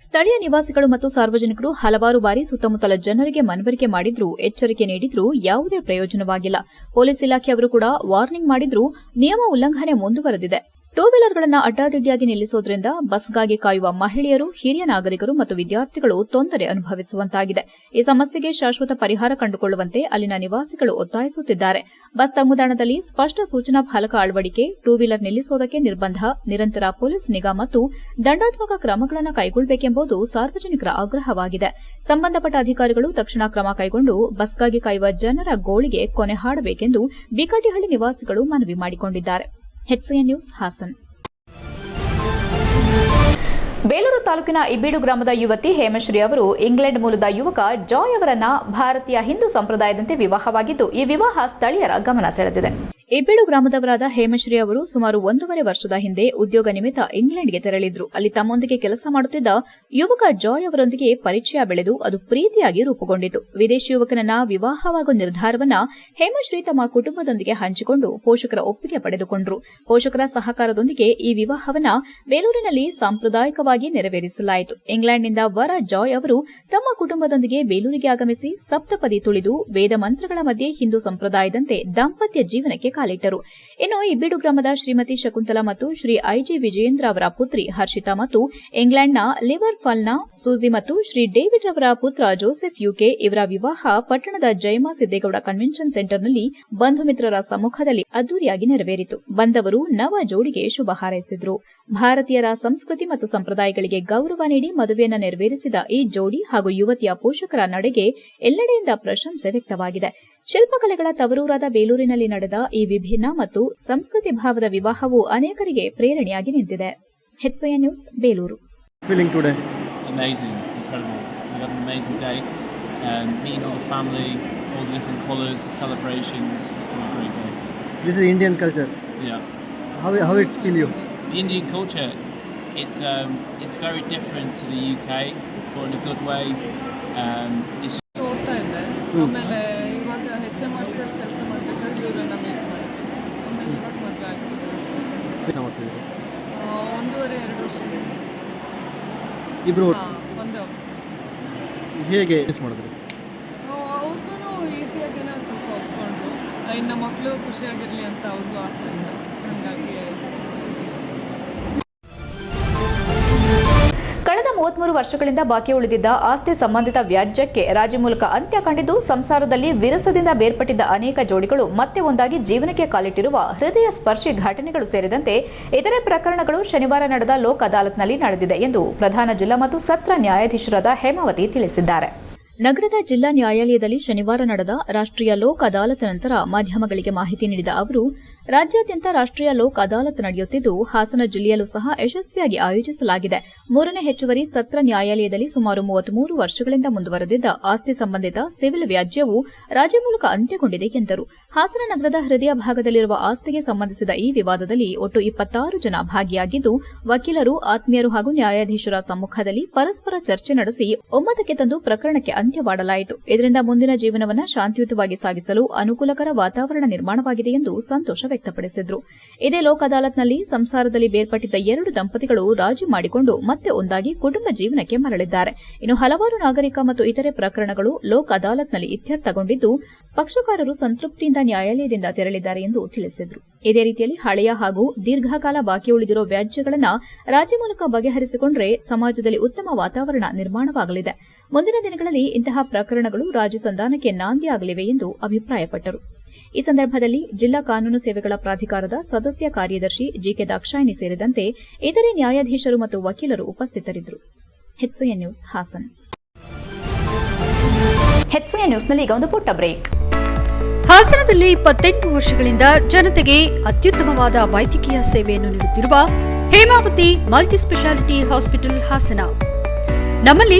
ಸ್ಥಳೀಯ ನಿವಾಸಿಗಳು ಮತ್ತು ಸಾರ್ವಜನಿಕರು ಹಲವಾರು ಬಾರಿ ಸುತ್ತಮುತ್ತಲ ಜನರಿಗೆ ಮನವರಿಕೆ ಮಾಡಿದ್ರೂ, ಎಚ್ಚರಿಕೆ ನೀಡಿದ್ರೂ ಯಾವುದೇ ಪ್ರಯೋಜನವಾಗಿಲ್ಲ. ಪೊಲೀಸ್ ಇಲಾಖೆಯವರು ಕೂಡ ವಾರ್ನಿಂಗ್ ಮಾಡಿದ್ರೂ, ನಿಯಮ ಉಲ್ಲಂಘನೆ ಮುಂದುವರೆದಿದೆ. ಟೂ ವೀಲರ್ಗಳನ್ನು ಅಡ್ಡಾದಿಡ್ಡಿಯಾಗಿ ನಿಲ್ಲಿಸೋದ್ರಿಂದ ಬಸ್ಗಾಗಿ ಕಾಯುವ ಮಹಿಳೆಯರು, ಹಿರಿಯ ನಾಗರಿಕರು ಮತ್ತು ವಿದ್ಯಾರ್ಥಿಗಳು ತೊಂದರೆ ಅನುಭವಿಸುವಂತಾಗಿದೆ. ಈ ಸಮಸ್ಯೆಗೆ ಶಾಶ್ವತ ಪರಿಹಾರ ಕಂಡುಕೊಳ್ಳುವಂತೆ ಅಲ್ಲಿನ ನಿವಾಸಿಗಳು ಒತ್ತಾಯಿಸುತ್ತಿದ್ದಾರೆ. ಬಸ್ ತಂಗುದಾಣದಲ್ಲಿ ಸ್ಪಷ್ಟ ಸೂಚನಾ ಫಲಕ ಅಳವಡಿಕೆ ಟೂ ವೀಲರ್ ನಿಲ್ಲಿಸೋದಕ್ಕೆ ನಿರ್ಬಂಧ, ನಿರಂತರ ಪೊಲೀಸ್ ನಿಗಾ ಮತ್ತು ದಂಡಾತ್ಮಕ ಕ್ರಮಗಳನ್ನು ಕೈಗೊಳ್ಳಬೇಕೆಂಬುದು ಸಾರ್ವಜನಿಕರ ಆಗ್ರಹವಾಗಿದೆ. ಸಂಬಂಧಪಟ್ಟ ಅಧಿಕಾರಿಗಳು ತಕ್ಷಣ ಕ್ರಮ ಕೈಗೊಂಡು ಬಸ್ಗಾಗಿ ಕಾಯುವ ಜನರ ಗೋಳಿಗೆ ಕೊನೆ ಹಾಡಬೇಕೆಂದು ಬಿಕಟಿಹಳ್ಳಿ ನಿವಾಸಿಗಳು ಮನವಿ ಮಾಡಿಕೊಂಡಿದ್ದಾರೆ. HCN news Haasan. ಬೇಲೂರು ತಾಲೂಕಿನ ಇಬ್ಬೀಡು ಗ್ರಾಮದ ಯುವತಿ ಹೇಮಶ್ರೀ ಅವರು ಇಂಗ್ಲೆಂಡ್ ಮೂಲದ ಯುವಕ ಜಾಯ್ ಅವರನ್ನ ಭಾರತೀಯ ಹಿಂದೂ ಸಂಪ್ರದಾಯದಂತೆ ವಿವಾಹವಾಗಿದ್ದು, ಈ ವಿವಾಹ ಸ್ಥಳೀಯರ ಗಮನ ಸೆಳೆದಿದೆ. ಇಬ್ಬೇಡು ಗ್ರಾಮದವರಾದ ಹೇಮಶ್ರೀ ಅವರು ಸುಮಾರು ಒಂದೂವರೆ ವರ್ಷದ ಹಿಂದೆ ಉದ್ಯೋಗ ನಿಮಿತ್ತ ಇಂಗ್ಲೆಂಡ್ಗೆ ತೆರಳಿದ್ರು. ಅಲ್ಲಿ ತಮ್ಮೊಂದಿಗೆ ಕೆಲಸ ಮಾಡುತ್ತಿದ್ದ ಯುವಕ ಜಾಯ್ ಅವರೊಂದಿಗೆ ಪರಿಚಯ ಬೆಳೆದು ಅದು ಪ್ರೀತಿಯಾಗಿ ರೂಪುಗೊಂಡಿತು. ವಿದೇಶಿ ಯುವಕನನ್ನ ವಿವಾಹವಾಗುವ ನಿರ್ಧಾರವನ್ನ ಹೇಮಶ್ರೀ ತಮ್ಮ ಕುಟುಂಬದೊಂದಿಗೆ ಹಂಚಿಕೊಂಡು ಪೋಷಕರ ಒಪ್ಪಿಗೆ ಪಡೆದುಕೊಂಡ್ರು. ಪೋಷಕರ ಸಹಕಾರದೊಂದಿಗೆ ಈ ವಿವಾಹವನ್ನ ಬೇಲೂರಿನಲ್ಲಿ ಸಾಂಪ್ರದಾಯಿಕವಾಗಿ ನೆರವೇರಿಸಲಾಯಿತು. ಇಂಗ್ಲೆಂಡ್ನಿಂದ ವರ ಜಾಯ್ ಅವರು ತಮ್ಮ ಕುಟುಂಬದೊಂದಿಗೆ ಬೇಲೂರಿಗೆ ಆಗಮಿಸಿ ಸಪ್ತಪದಿ ತುಳಿದು ವೇದ ಮಂತ್ರಗಳ ಮಧ್ಯೆ ಹಿಂದೂ ಸಂಪ್ರದಾಯದಂತೆ ದಾಂಪತ್ಯ ಜೀವನಕ್ಕೆ ಕಾಲಿಟ್ಟರು. ಇನ್ನು ಇಬ್ಬಿಡು ಗ್ರಾಮದ ಶ್ರೀಮತಿ ಶಕುಂತಲಾ ಮತ್ತು ಶ್ರೀ ಐಜಿ ವಿಜಯೇಂದ್ರ ಅವರ ಪುತ್ರಿ ಹರ್ಷಿತಾ ಮತ್ತು ಇಂಗ್ಲೆಂಡ್ನ ಲಿವರ್ ಫಾಲ್ನ ಸೂಜಿ ಮತ್ತು ಶ್ರೀ ಡೇವಿಡ್ ಅವರ ಪುತ್ರ ಜೋಸೆಫ್ ಯುಕೆ ಇವರ ವಿವಾಹ ಪಟ್ಟಣದ ಜಯಮಾ ಸಿದ್ದೇಗೌಡ ಕನ್ವೆನ್ಷನ್ ಸೆಂಟರ್ನಲ್ಲಿ ಬಂಧು ಮಿತ್ರರ ಸಮ್ಮುಖದಲ್ಲಿ ಅದ್ದೂರಿಯಾಗಿ ನೆರವೇರಿತು. ಬಂದವರು ನವ ಜೋಡಿಗೆ ಶುಭ ಹಾರೈಸಿದ್ರು. ಭಾರತೀಯರ ಸಂಸ್ಕೃತಿ ಮತ್ತು ಸಂಪ್ರದಾಯಗಳಿಗೆ ಗೌರವ ನೀಡಿ ಮದುವೆಯನ್ನು ನೆರವೇರಿಸಿದ ಈ ಜೋಡಿ ಹಾಗೂ ಯುವತಿಯ ಪೋಷಕರ ನಡೆಗೆ ಎಲ್ಲೆಡೆಯಿಂದ ಪ್ರಶಂಸೆ ವ್ಯಕ್ತವಾಗಿದೆ. ಶಿಲ್ಪಕಲೆಗಳ ತವರೂರಾದ ಬೇಲೂರಿನಲ್ಲಿ ನಡೆದ ಈ ವಿಭಿನ್ನ ಮತ್ತು ಸಂಸ್ಕೃತಿ ಭಾವದ ವಿವಾಹವು ಅನೇಕರಿಗೆ ಪ್ರೇರಣೆಯಾಗಿ ನಿಂತಿದೆ. News Belur. How, how it feel you? The Indian culture, it's um, it's very different to the UK, but in a good way. Um, it's ಓದ್ತಾ ಇದ್ದೆ ಆಮೇಲೆ ಇವಾಗ ಹೆಚ್ ಎಂ ಆರ್ ಸಲ್ಲಿ ಕೆಲಸ ಮಾಡಬೇಕಾದ್ರೆ ಇವರನ್ನ ಮೀಟ್ ಮಾಡಿದ್ದೆ ಆಮೇಲೆ ಇವಾಗ ಮದುವೆ ಆಗ್ತಿದೆ ಅಷ್ಟೇ. ಕೆಲಸ ಮಾಡ್ತಿದ್ದೀರಿ? ಆ, ಒಂದೂವರೆ ಎರಡು ವರ್ಷ ಇಬ್ರು ಹಾಂ ಒಂದೇ ಆಫೀಸಲ್ಲಿ ಹೇಗೆ ಮಿಸ್ ಮಾಡಿದ್ರಿ? ಅವ್ರಿಗೂ ಈಸಿಯಾಗಿನ ಸ್ವಲ್ಪ ಒಪ್ಕೊಂಡ್ರು. ಇನ್ನು ಮಕ್ಕಳು ಖುಷಿಯಾಗಿರಲಿ ಅಂತ ಅವ್ರಿಗೂ ಆಸೆ ಇದೆ. ಹಾಗಾಗಿ ಮೂವತ್ಮೂರು ವರ್ಷಗಳಿಂದ ಬಾಕಿ ಉಳಿದಿದ್ದ ಆಸ್ತಿ ಸಂಬಂಧಿತ ವ್ಯಾಜ್ಯಕ್ಕೆ ರಾಜಿ ಮೂಲಕ ಅಂತ್ಯ ಕಂಡಿದ್ದು, ಸಂಸಾರದಲ್ಲಿ ವಿರಸದಿಂದ ಬೇರ್ಪಟ್ಟಿದ್ದ ಅನೇಕ ಜೋಡಿಗಳು ಮತ್ತೆ ಒಂದಾಗಿ ಜೀವನಕ್ಕೆ ಕಾಲಿಟ್ಟಿರುವ ಹೃದಯ ಸ್ಪರ್ಶಿ ಘಟನೆಗಳು ಸೇರಿದಂತೆ ಇತರೆ ಪ್ರಕರಣಗಳು ಶನಿವಾರ ನಡೆದ ಲೋಕ್ ಅದಾಲತ್ನಲ್ಲಿ ನಡೆದಿದೆ ಎಂದು ಪ್ರಧಾನ ಜಿಲ್ಲಾ ಮತ್ತು ಸತ್ರ ನ್ಯಾಯಾಧೀಶರಾದ ಹೇಮಾವತಿ ತಿಳಿಸಿದ್ದಾರೆ. ನಗರದ ಜಿಲ್ಲಾ ನ್ಯಾಯಾಲಯದಲ್ಲಿ ಶನಿವಾರ ನಡೆದ ರಾಷ್ಟ್ರೀಯ ಲೋಕ್ ಅದಾಲತ್ ನಂತರ ಮಾಧ್ಯಮಗಳಿಗೆ ಮಾಹಿತಿ ನೀಡಿದ ಅವರು ರಾಜ್ಯಾದ್ಯಂತ ರಾಷ್ಟ್ರೀಯ ಲೋಕ್ ಅದಾಲತ್ ನಡೆಯುತ್ತಿದ್ದು, ಹಾಸನ ಜಿಲ್ಲೆಯಲ್ಲೂ ಸಹ ಯಶಸ್ವಿಯಾಗಿ ಆಯೋಜಿಸಲಾಗಿದೆ. ಮೂರನೇ ಹೆಚ್ಚುವರಿ ಸತ್ರ ನ್ಯಾಯಾಲಯದಲ್ಲಿ ಸುಮಾರು ಮೂವತ್ಮೂರು ವರ್ಷಗಳಿಂದ ಮುಂದುವರೆದಿದ್ದ ಆಸ್ತಿ ಸಂಬಂಧಿತ ಸಿವಿಲ್ ವ್ಯಾಜ್ಯವು ರಾಜ್ಯ ಮೂಲಕ ಅಂತ್ಯಗೊಂಡಿದೆ ಎಂದರು. ಹಾಸನ ನಗರದ ಹೃದಯ ಭಾಗದಲ್ಲಿರುವ ಆಸ್ತಿಗೆ ಸಂಬಂಧಿಸಿದ ಈ ವಿವಾದದಲ್ಲಿ ಒಟ್ಟು ಇಪ್ಪತ್ತಾರು ಜನ ಭಾಗಿಯಾಗಿದ್ದು, ವಕೀಲರು, ಆತ್ಮೀಯರು ಹಾಗೂ ನ್ಯಾಯಾಧೀಶರ ಸಮ್ಮುಖದಲ್ಲಿ ಪರಸ್ಪರ ಚರ್ಚೆ ನಡೆಸಿ ಒಮ್ಮತಕ್ಕೆ ತಂದು ಪ್ರಕರಣಕ್ಕೆ ಅಂತ್ಯವಾಡಲಾಯಿತು. ಇದರಿಂದ ಮುಂದಿನ ಜೀವನವನ್ನು ಶಾಂತಿಯುತವಾಗಿ ಸಾಗಿಸಲು ಅನುಕೂಲಕರ ವಾತಾವರಣ ನಿರ್ಮಾಣವಾಗಿದೆ ಎಂದು ಸಂತೋಷ ವ್ಯಕ್ತಪಡಿಸಿದ್ರು ಇದೇ ಲೋಕ್ ಅದಾಲತ್ನಲ್ಲಿ ಸಂಸಾರದಲ್ಲಿ ಬೇರ್ಪಟ್ಟಿದ್ದ ಎರಡು ದಂಪತಿಗಳು ರಾಜಿ ಮಾಡಿಕೊಂಡು ಮತ್ತೆ ಒಂದಾಗಿ ಕುಟುಂಬ ಜೀವನಕ್ಕೆ ಮರಳಿದ್ದಾರೆ. ಇನ್ನು ಹಲವಾರು ನಾಗರಿಕ ಮತ್ತು ಇತರೆ ಪ್ರಕರಣಗಳು ಲೋಕ್ ಅದಾಲತ್ನಲ್ಲಿ ಇತ್ಯರ್ಥಗೊಂಡಿದ್ದು, ಪಕ್ಷಕಾರರು ಸಂತೃಪ್ತಿಯಿಂದ ನ್ಯಾಯಾಲಯದಿಂದ ತೆರಳಿದ್ದಾರೆ ಎಂದು ತಿಳಿಸಿದರು. ಇದೇ ರೀತಿಯಲ್ಲಿ ಹಳೆಯ ಹಾಗೂ ದೀರ್ಘಕಾಲ ಬಾಕಿ ಉಳಿದಿರೋ ವ್ಯಾಜ್ಯಗಳನ್ನು ರಾಜ್ಯ ಮೂಲಕ ಬಗೆಹರಿಸಿಕೊಂಡರೆ ಸಮಾಜದಲ್ಲಿ ಉತ್ತಮ ವಾತಾವರಣ ನಿರ್ಮಾಣವಾಗಲಿದೆ. ಮುಂದಿನ ದಿನಗಳಲ್ಲಿ ಇಂತಹ ಪ್ರಕರಣಗಳು ರಾಜ್ಯ ಸಂಧಾನಕ್ಕೆ ನಾಂದಿಯಾಗಲಿವೆ ಎಂದು ಅಭಿಪ್ರಾಯಪಟ್ಟರು. ಈ ಸಂದರ್ಭದಲ್ಲಿ ಜಿಲ್ಲಾ ಕಾನೂನು ಸೇವೆಗಳ ಪ್ರಾಧಿಕಾರದ ಸದಸ್ಯ ಕಾರ್ಯದರ್ಶಿ ಜಿಕೆ ದಾಕ್ಷಾಯಣಿ ಸೇರಿದಂತೆ ಇತರೆ ನ್ಯಾಯಾಧೀಶರು ಮತ್ತು ವಕೀಲರು ಉಪಸ್ಥಿತರಿದ್ದರು. ನ್ಯೂಸ್ ಹಾಸನ್. ನ್ಯೂಸ್ನಲ್ಲಿ ಈಗ ಒಂದು ಪುಟ್ಟ ಬ್ರೇಕ್. ಹಾಸನದಲ್ಲಿ ಇಪ್ಪತ್ತೆಂಟು ವರ್ಷಗಳಿಂದ ಜನತೆಗೆ ಅತ್ಯುತ್ತಮವಾದ ವೈದ್ಯಕೀಯ ಸೇವೆಯನ್ನು ನೀಡುತ್ತಿರುವ ಹೇಮಾವತಿ ಮಲ್ಟಿಸ್ಪೆಷಾಲಿಟಿ ಹಾಸ್ಪಿಟಲ್ ಹಾಸನ. ನಮ್ಮಲ್ಲಿ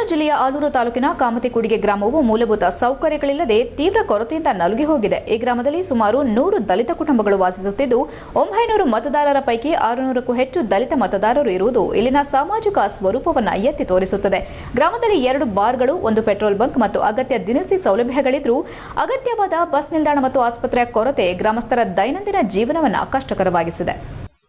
ಹಾಸನ ಜಿಲ್ಲೆಯ ಆಲೂರು ತಾಲೂಕಿನ ಕಾಮತಿಕುಡಿಗೆ ಗ್ರಾಮವು ಮೂಲಭೂತ ಸೌಕರ್ಯಗಳಿಲ್ಲದೆ ತೀವ್ರ ಕೊರತೆಯಿಂದ ನಲುಗಿ ಹೋಗಿದೆ. ಈ ಗ್ರಾಮದಲ್ಲಿ ಸುಮಾರು ನೂರು ದಲಿತ ಕುಟುಂಬಗಳು ವಾಸಿಸುತ್ತಿದ್ದು, ಒಂಬೈನೂರು ಮತದಾರರ ಪೈಕಿ ಆರುನೂರಕ್ಕೂ ಹೆಚ್ಚು ದಲಿತ ಮತದಾರರು ಇರುವುದು ಇಲ್ಲಿನ ಸಾಮಾಜಿಕ ಸ್ವರೂಪವನ್ನು ಎತ್ತಿ ತೋರಿಸುತ್ತದೆ. ಗ್ರಾಮದಲ್ಲಿ ಎರಡು ಬಾರ್ಗಳು, ಒಂದು ಪೆಟ್ರೋಲ್ ಬಂಕ್ ಮತ್ತು ಅಗತ್ಯ ದಿನಸಿ ಸೌಲಭ್ಯಗಳಿದ್ರೂ, ಅಗತ್ಯವಾದ ಬಸ್ ನಿಲ್ದಾಣ ಮತ್ತು ಆಸ್ಪತ್ರೆಯ ಕೊರತೆ ಗ್ರಾಮಸ್ಥರ ದೈನಂದಿನ ಜೀವನವನ್ನು ಕಷ್ಟಕರವಾಗಿಸಿದೆ.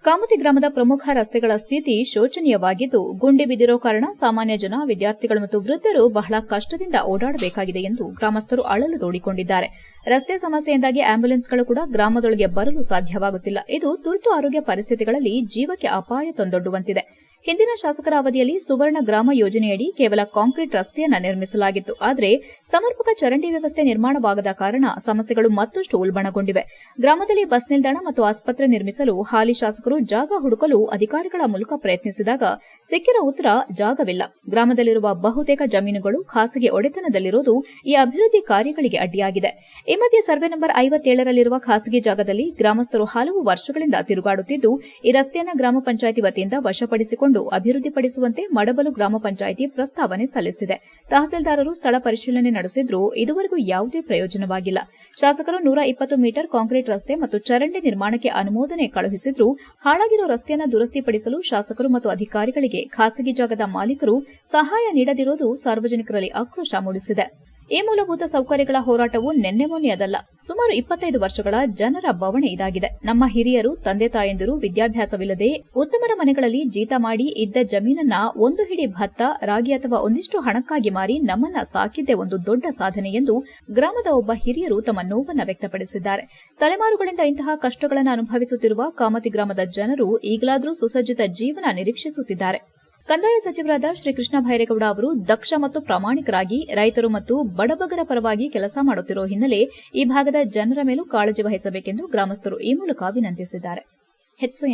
ಕಾಮತಿ ಗ್ರಾಮದ ಪ್ರಮುಖ ರಸ್ತೆಗಳ ಸ್ಥಿತಿ ಶೋಚನೀಯವಾಗಿದ್ದು, ಗುಂಡಿ ಬಿದ್ದಿರೋ ಕಾರಣ ಸಾಮಾನ್ಯ ಜನ, ವಿದ್ಯಾರ್ಥಿಗಳು ಮತ್ತು ವೃದ್ಧರು ಬಹಳ ಕಷ್ಟದಿಂದ ಓಡಾಡಬೇಕಾಗಿದೆ ಎಂದು ಗ್ರಾಮಸ್ಥರು ಅಳಲು ತೋಡಿಕೊಂಡಿದ್ದಾರೆ. ರಸ್ತೆ ಸಮಸ್ಯೆಯಿಂದಾಗಿ ಆಂಬ್ಯುಲೆನ್ಸ್ಗಳು ಕೂಡ ಗ್ರಾಮದೊಳಗೆ ಬರಲು ಸಾಧ್ಯವಾಗುತ್ತಿಲ್ಲ. ಇದು ತುರ್ತು ಆರೋಗ್ಯ ಪರಿಸ್ಥಿತಿಗಳಲ್ಲಿ ಜೀವಕ್ಕೆ ಅಪಾಯ ತಂದೊಡ್ಡುವಂತಿದೆ. ಹಿಂದಿನ ಶಾಸಕರ ಅವಧಿಯಲ್ಲಿ ಸುವರ್ಣ ಗ್ರಾಮ ಯೋಜನೆಯಡಿ ಕೇವಲ ಕಾಂಕ್ರೀಟ್ ರಸ್ತೆಯನ್ನು ನಿರ್ಮಿಸಲಾಗಿತ್ತು. ಆದರೆ ಸಮರ್ಪಕ ಚರಂಡಿ ವ್ಯವಸ್ಥೆ ನಿರ್ಮಾಣವಾಗದ ಕಾರಣ ಸಮಸ್ಯೆಗಳು ಮತ್ತಷ್ಟು ಉಲ್ಬಣಗೊಂಡಿವೆ. ಗ್ರಾಮದಲ್ಲಿ ಬಸ್ ನಿಲ್ದಾಣ ಮತ್ತು ಆಸ್ಪತ್ರೆ ನಿರ್ಮಿಸಲು ಹಾಲಿ ಶಾಸಕರು ಜಾಗ ಹುಡುಕಲು ಅಧಿಕಾರಿಗಳ ಮೂಲಕ ಪ್ರಯತ್ನಿಸಿದಾಗ ಸಿಕ್ಕಿರ ಉತ್ತರ ಜಾಗವಿಲ್ಲ. ಗ್ರಾಮದಲ್ಲಿರುವ ಬಹುತೇಕ ಜಮೀನುಗಳು ಖಾಸಗಿ ಒಡೆತನದಲ್ಲಿರುವುದು ಈ ಅಭಿವೃದ್ಧಿ ಕಾರ್ಯಗಳಿಗೆ ಅಡ್ಡಿಯಾಗಿದೆ. ಈ ಮಧ್ಯೆ ಸರ್ವೆ ನಂಬರ್ ಐವತ್ತೇಳರಲ್ಲಿರುವ ಖಾಸಗಿ ಜಾಗದಲ್ಲಿ ಗ್ರಾಮಸ್ಥರು ಹಲವು ವರ್ಷಗಳಿಂದ ತಿರುಗಾಡುತ್ತಿದ್ದು, ಈ ರಸ್ತೆಯನ್ನು ಗ್ರಾಮ ಪಂಚಾಯಿತಿ ವತಿಯಿಂದ ವಶಪಡಿಸಿಕೊಂಡು ಅಭಿವೃದ್ಧಿಪಡಿಸುವಂತೆ ಮಡಬಲು ಗ್ರಾಮ ಪಂಚಾಯಿತಿ ಪ್ರಸ್ತಾವನೆ ಸಲ್ಲಿಸಿದೆ. ತಹಸೀಲ್ದಾರರು ಸ್ಥಳ ಪರಿಶೀಲನೆ ನಡೆಸಿದ್ರೂ ಇದುವರೆಗೂ ಯಾವುದೇ ಪ್ರಯೋಜನವಾಗಿಲ್ಲ. ಶಾಸಕರು ನೂರ ಇಪ್ಪತ್ತು ಮೀಟರ್ ಕಾಂಕ್ರೀಟ್ ರಸ್ತೆ ಮತ್ತು ಚರಂಡಿ ನಿರ್ಮಾಣಕ್ಕೆ ಅನುಮೋದನೆ ಕಳುಹಿಸಿದ್ರೂ ಹಾಳಾಗಿರುವ ರಸ್ತೆಯನ್ನು ದುರಸ್ತಿಪಡಿಸಲು ಶಾಸಕರು ಮತ್ತು ಅಧಿಕಾರಿಗಳಿಗೆ ಖಾಸಗಿ ಜಾಗದ ಮಾಲೀಕರು ಸಹಾಯ ನೀಡದಿರುವುದು ಸಾರ್ವಜನಿಕರಲ್ಲಿ ಆಕ್ರೋಶ ಮೂಡಿಸಿದೆ. ಈ ಮೂಲಭೂತ ಸೌಕರ್ಯಗಳ ಹೋರಾಟವು ನಿನ್ನೆ ಮೊನ್ನೆಯದಲ್ಲ, ಸುಮಾರು ಇಪ್ಪತ್ತೈದು ವರ್ಷಗಳ ಜನರ ಬವಣೆ ಇದಾಗಿದೆ. ನಮ್ಮ ಹಿರಿಯರು, ತಂದೆ ತಾಯಂದಿರು, ವಿದ್ಯಾಭ್ಯಾಸವಿಲ್ಲದೆ ಉತ್ತಮರ ಮನೆಗಳಲ್ಲಿ ಜೀತ ಮಾಡಿ ಇದ್ದ ಜಮೀನನ್ನ ಒಂದು ಹಿಡಿ ಭತ್ತ, ರಾಗಿ ಅಥವಾ ಒಂದಿಷ್ಟು ಹಣಕ್ಕಾಗಿ ಮಾರಿ ನಮ್ಮನ್ನ ಸಾಕಿದ್ದೇ ಒಂದು ದೊಡ್ಡ ಸಾಧನೆ ಎಂದು ಗ್ರಾಮದ ಒಬ್ಬ ಹಿರಿಯರು ತಮ್ಮ ನೋವನ್ನು ವ್ಯಕ್ತಪಡಿಸಿದ್ದಾರೆ. ತಲೆಮಾರುಗಳಿಂದ ಇಂತಹ ಕಷ್ಟಗಳನ್ನು ಅನುಭವಿಸುತ್ತಿರುವ ಕಾಮತಿ ಗ್ರಾಮದ ಜನರು ಈಗಲಾದರೂ ಸುಸಜ್ಜಿತ ಜೀವನ ನಿರೀಕ್ಷಿಸುತ್ತಿದ್ದಾರೆ. ಕಂದಾಯ ಸಚಿವರಾದ ಶ್ರೀ ಕೃಷ್ಣ ಭೈರೇಗೌಡ ಅವರು ದಕ್ಷ ಮತ್ತು ಪ್ರಾಮಾಣಿಕರಾಗಿ ರೈತರು ಮತ್ತು ಬಡಬಗರ ಪರವಾಗಿ ಕೆಲಸ ಮಾಡುತ್ತಿರುವ ಹಿನ್ನೆಲೆ ಈ ಭಾಗದ ಜನರ ಮೇಲೂ ಕಾಳಜಿ ವಹಿಸಬೇಕೆಂದು ಗ್ರಾಮಸ್ಥರು ಈ ಮೂಲಕ ವಿನಂತಿಸಿದ್ದಾರೆ.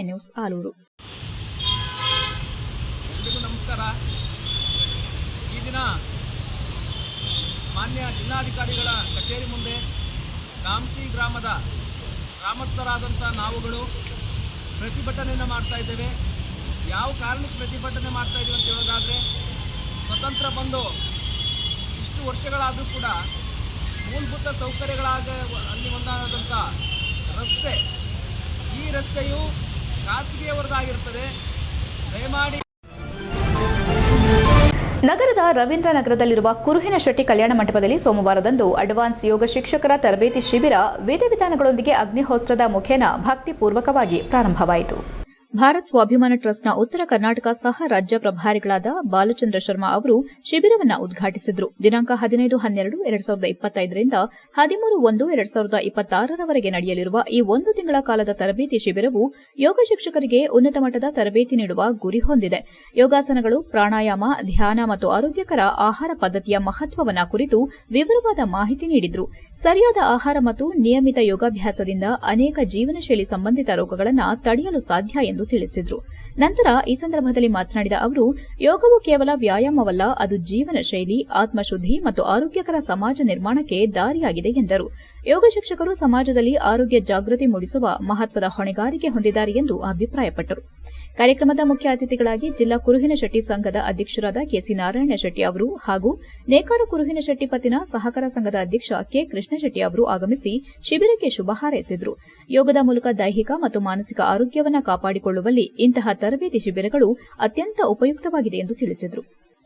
ನ್ಯೂಸ್ ಆಲೂರು. ನಮಸ್ಕಾರ. ಈ ದಿನ ಮಾನ್ಯ ಜಿಲ್ಲಾಧಿಕಾರಿಗಳ ಕಚೇರಿ ಮುಂದೆ ಕಾಮತಿ ಗ್ರಾಮದ ಗ್ರಾಮಸ್ಥರಾದಂಥ ನಾವುಗಳು ಪ್ರತಿಭಟನೆಯನ್ನು ಮಾಡ್ತಾ ಇದ್ದೇವೆ. ಯಾವ ಕಾರಣಕ್ಕೆ ಪ್ರತಿಭಟನೆ ಮಾಡ್ತಾ ಇದೀವಿ ಅಂತ ಹೇಳೋದಾದರೆ, ಸ್ವತಂತ್ರ ಬಂದು ಇಷ್ಟು ವರ್ಷಗಳಾದರೂ ಕೂಡ ಮೂಲಭೂತ ಸೌಕರ್ಯಗಳಾಗ ಅಲ್ಲಿ ಒಂದಾದಂಥ ರಸ್ತೆ, ಈ ರಸ್ತೆಯು ಖಾಸಗಿಯವರದಾಗಿರ್ತದೆ. ದಯಮಾಡಿ ನಗರದ ರವೀಂದ್ರ ನಗರದಲ್ಲಿರುವ ಕುರುಹಿನ ಶೆಟ್ಟಿ ಕಲ್ಯಾಣ ಮಂಟಪದಲ್ಲಿ ಸೋಮವಾರದಂದು ಅಡ್ವಾನ್ಸ್ ಯೋಗ ಶಿಕ್ಷಕರ ತರಬೇತಿ ಶಿಬಿರ ವಿಧಿವಿಧಾನಗಳೊಂದಿಗೆ ಅಗ್ನಿಹೋತ್ರದ ಮುಖೇನ ಭಕ್ತಿಪೂರ್ವಕವಾಗಿ ಪ್ರಾರಂಭವಾಯಿತು. ಭಾರತ್ ಸ್ವಾಭಿಮಾನ ಟ್ರಸ್ಟ್ನ ಉತ್ತರ ಕರ್ನಾಟಕ ಸಹ ರಾಜ್ಯ ಪ್ರಭಾರಿಗಳಾದ ಬಾಲಚಂದ್ರ ಶರ್ಮಾ ಅವರು ಶಿಬಿರವನ್ನು ಉದ್ಘಾಟಿಸಿದರು. ದಿನಾಂಕ ಹದಿನೈದು ಹನ್ನೆರಡು ಎರಡ್ ಸಾವಿರದ ಇಪ್ಪತ್ತೈದರಿಂದ ಹದಿಮೂರು ಒಂದು ಎರಡ್ ಸಾವಿರದ ಇಪ್ಪತ್ತಾರರವರೆಗೆ ನಡೆಯಲಿರುವ ಈ ಒಂದು ತಿಂಗಳ ಕಾಲದ ತರಬೇತಿ ಶಿಬಿರವು ಯೋಗ ಶಿಕ್ಷಕರಿಗೆ ಉನ್ನತ ಮಟ್ಟದ ತರಬೇತಿ ನೀಡುವ ಗುರಿ ಹೊಂದಿದೆ. ಯೋಗಾಸನಗಳು, ಪ್ರಾಣಾಯಾಮ, ಧ್ಯಾನ ಮತ್ತು ಆರೋಗ್ಯಕರ ಆಹಾರ ಪದ್ಧತಿಯ ಮಹತ್ವವನ್ನ ಕುರಿತು ವಿವರವಾದ ಮಾಹಿತಿ ನೀಡಿದರು. ಸರಿಯಾದ ಆಹಾರ ಮತ್ತು ನಿಯಮಿತ ಯೋಗಾಭ್ಯಾಸದಿಂದ ಅನೇಕ ಜೀವನಶೈಲಿ ಸಂಬಂಧಿತ ರೋಗಗಳನ್ನು ತಡೆಯಲು ಸಾಧ್ಯ ಎಂದು ತಿಳಿಸಿದ್ರು. ನಂತರ ಈ ಸಂದರ್ಭದಲ್ಲಿ ಮಾತನಾಡಿದ ಅವರು, ಯೋಗವು ಕೇವಲ ವ್ಯಾಯಾಮವಲ್ಲ, ಅದು ಜೀವನ ಶೈಲಿ ಆತ್ಮಶುದ್ದಿ ಮತ್ತು ಆರೋಗ್ಯಕರ ಸಮಾಜ ನಿರ್ಮಾಣಕ್ಕೆ ದಾರಿಯಾಗಿದೆ ಎಂದರು. ಯೋಗ ಶಿಕ್ಷಕರು ಸಮಾಜದಲ್ಲಿ ಆರೋಗ್ಯ ಜಾಗೃತಿ ಮೂಡಿಸುವ ಮಹತ್ವದ ಹೊಣೆಗಾರಿಕೆ ಹೊಂದಿದ್ದಾರೆ ಎಂದು ಅಭಿಪ್ರಾಯಪಟ್ಟರು. ಕಾರ್ಯಕ್ರಮದ ಮುಖ್ಯ ಅತಿಥಿಗಳಾಗಿ ಜಿಲ್ಲಾ ಕುರುಹಿನ ಶೆಟ್ಟಿ ಸಂಘದ ಅಧ್ಯಕ್ಷರಾದ ಕೆಸಿ ನಾರಾಯಣ ಶೆಟ್ಟಿ ಅವರು ಹಾಗೂ ನೇಕಾರ ಕುರುಹಿನ ಶೆಟ್ಟಿ ಪತ್ತಿನ ಸಹಕಾರ ಸಂಘದ ಅಧ್ಯಕ್ಷ ಕೆ ಕೃಷ್ಣ ಶೆಟ್ಟಿ ಅವರು ಆಗಮಿಸಿ ಶಿಬಿರಕ್ಕೆ ಶುಭ ಹಾರೈಸಿದರು. ಯೋಗದ ಮೂಲಕ ದೈಹಿಕ ಮತ್ತು ಮಾನಸಿಕ ಆರೋಗ್ಯವನ್ನು ಕಾಪಾಡಿಕೊಳ್ಳುವಲ್ಲಿ ಇಂತಹ ತರಬೇತಿ ಶಿಬಿರಗಳು ಅತ್ಯಂತ ಉಪಯುಕ್ತವಾಗಿದೆ ಎಂದು ತಿಳಿಸಿದರು.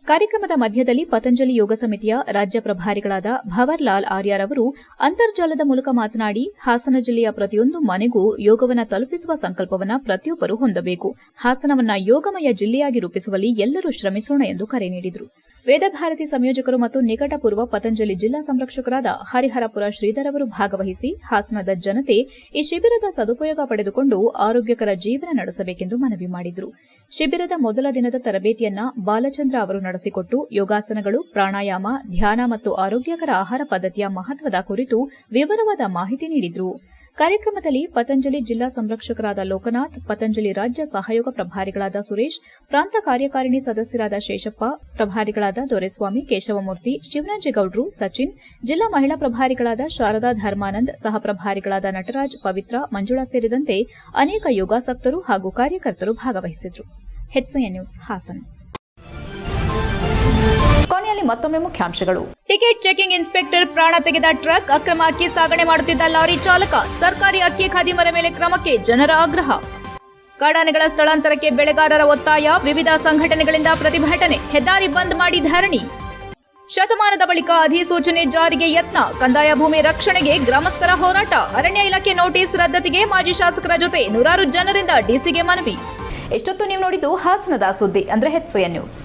ಕಾರ್ಯಕ್ರಮದ ಮಧ್ಯದಲ್ಲಿ ಪತಂಜಲಿ ಯೋಗ ಸಮಿತಿಯ ರಾಜ್ಯ ಪ್ರಭಾರಿಗಳಾದ ಭವರ್ ಲಾಲ್ ಆರ್ಯಾರ್ ಅವರು ಅಂತರ್ಜಾಲದ ಮೂಲಕ ಮಾತನಾಡಿ, ಹಾಸನ ಜಿಲ್ಲೆಯ ಪ್ರತಿಯೊಂದು ಮನೆಗೂ ಯೋಗವನ್ನು ತಲುಪಿಸುವ ಸಂಕಲ್ಪವನ್ನು ಪ್ರತಿಯೊಬ್ಬರು ಹೊಂದಬೇಕು. ಹಾಸನವನ್ನ ಯೋಗಮಯ ಜಿಲ್ಲೆಯಾಗಿ ರೂಪಿಸುವಲ್ಲಿ ಎಲ್ಲರೂ ಶ್ರಮಿಸೋಣ ಎಂದು ಕರೆ ನೀಡಿದರು. ವೇದಭಾರತಿ ಸಂಯೋಜಕರು ಮತ್ತು ನಿಕಟಪೂರ್ವ ಪತಂಜಲಿ ಜಿಲ್ಲಾ ಸಂರಕ್ಷಕರಾದ ಹರಿಹರಪುರ ಶ್ರೀಧರ್ ಅವರು ಭಾಗವಹಿಸಿ, ಹಾಸನದ ಜನತೆ ಈ ಶಿಬಿರದ ಸದುಪಯೋಗ ಪಡೆದುಕೊಂಡು ಆರೋಗ್ಯಕರ ಜೀವನ ನಡೆಸಬೇಕೆಂದು ಮನವಿ ಮಾಡಿದರು. ಶಿಬಿರದ ಮೊದಲ ದಿನದ ತರಬೇತಿಯನ್ನ ಬಾಲಚಂದ್ರ ಅವರು ನಡೆಸಿಕೊಟ್ಟು ಯೋಗಾಸನಗಳು, ಪ್ರಾಣಾಯಾಮ, ಧ್ಯಾನ ಮತ್ತು ಆರೋಗ್ಯಕರ ಆಹಾರ ಪದ್ಧತಿಯ ಮಹತ್ವದ ಕುರಿತು ವಿವರವಾದ ಮಾಹಿತಿ ನೀಡಿದರು. ಕಾರ್ಯಕ್ರಮದಲ್ಲಿ ಪತಂಜಲಿ ಜಿಲ್ಲಾ ಸಂರಕ್ಷಕರಾದ ಲೋಕನಾಥ್, ಪತಂಜಲಿ ರಾಜ್ಯ ಸಹಯೋಗ ಪ್ರಭಾರಿಗಳಾದ ಸುರೇಶ್, ಪ್ರಾಂತ ಕಾರ್ಯಕಾರಿಣಿ ಸದಸ್ಯರಾದ ಶೇಷಪ್ಪ, ಪ್ರಭಾರಿಗಳಾದ ದೊರೆಸ್ವಾಮಿ, ಕೇಶವಮೂರ್ತಿ ಶಿವರಾಜೇಗೌಡರು ಸಚಿನ್, ಜಿಲ್ಲಾ ಮಹಿಳಾ ಪ್ರಭಾರಿಗಳಾದ ಶಾರದಾ ಧರ್ಮಾನಂದ್, ಸಹ ಪ್ರಭಾರಿಗಳಾದ ನಟರಾಜ್, ಪವಿತ್ರ, ಮಂಜುಳಾ ಸೇರಿದಂತೆ ಅನೇಕ ಯೋಗಾಸಕ್ತರು ಹಾಗೂ ಕಾರ್ಯಕರ್ತರು ಭಾಗವಹಿಸಿದ್ರು. HN news Hassan. ಕೊನೆಯಲ್ಲಿ ಮತ್ತೊಮ್ಮೆ ಮುಖ್ಯಾಂಶಗಳು. ಟಿಕೆಟ್ ಚೆಕಿಂಗ್ ಇನ್ಸ್ಪೆಕ್ಟರ್ ಪ್ರಾಣ ತೆಗೆದ ಟ್ರಕ್ ಅಕ್ರಮ ಅಕ್ಕಿ ಸಾಗಣೆ ಮಾಡುತ್ತಿದ್ದ ಲಾರಿ ಚಾಲಕ ಸರ್ಕಾರಿ ಅಕ್ಕಿ ಖಾದಿಮರ ಮೇಲೆ ಕ್ರಮಕ್ಕೆ ಜನರ ಆಗ್ರಹ. ಕಾಡಾನೆಗಳ ಸ್ಥಳಾಂತರಕ್ಕೆ ಬೆಳೆಗಾರರ ಒತ್ತಾಯ, ವಿವಿಧ ಸಂಘಟನೆಗಳಿಂದ ಪ್ರತಿಭಟನೆ, ಹೆದ್ದಾರಿ ಬಂದ್ ಮಾಡಿ ಧರಣಿ. ಶತಮಾನದ ಬಳಿಕ ಅಧಿಸೂಚನೆ ಜಾರಿಗೆ ಯತ್ನ, ಕಂದಾಯ ಭೂಮಿ ರಕ್ಷಣೆಗೆ ಗ್ರಾಮಸ್ಥರ ಹೋರಾಟ, ಅರಣ್ಯ ಇಲಾಖೆ ನೋಟಿಸ್ ರದ್ದತಿಗೆ ಮಾಜಿ ಶಾಸಕರ ಜೊತೆ ನೂರಾರು ಜನರಿಂದ ಡಿಸಿಗೆ ಮನವಿ. ಎಷ್ಟೊತ್ತು ನೀವು ನೋಡಿದ್ದು ಹಾಸನದ ಸುದ್ದಿ ಅಂದ್ರೆ ಹೆಚ್ಚು ನ್ಯೂಸ್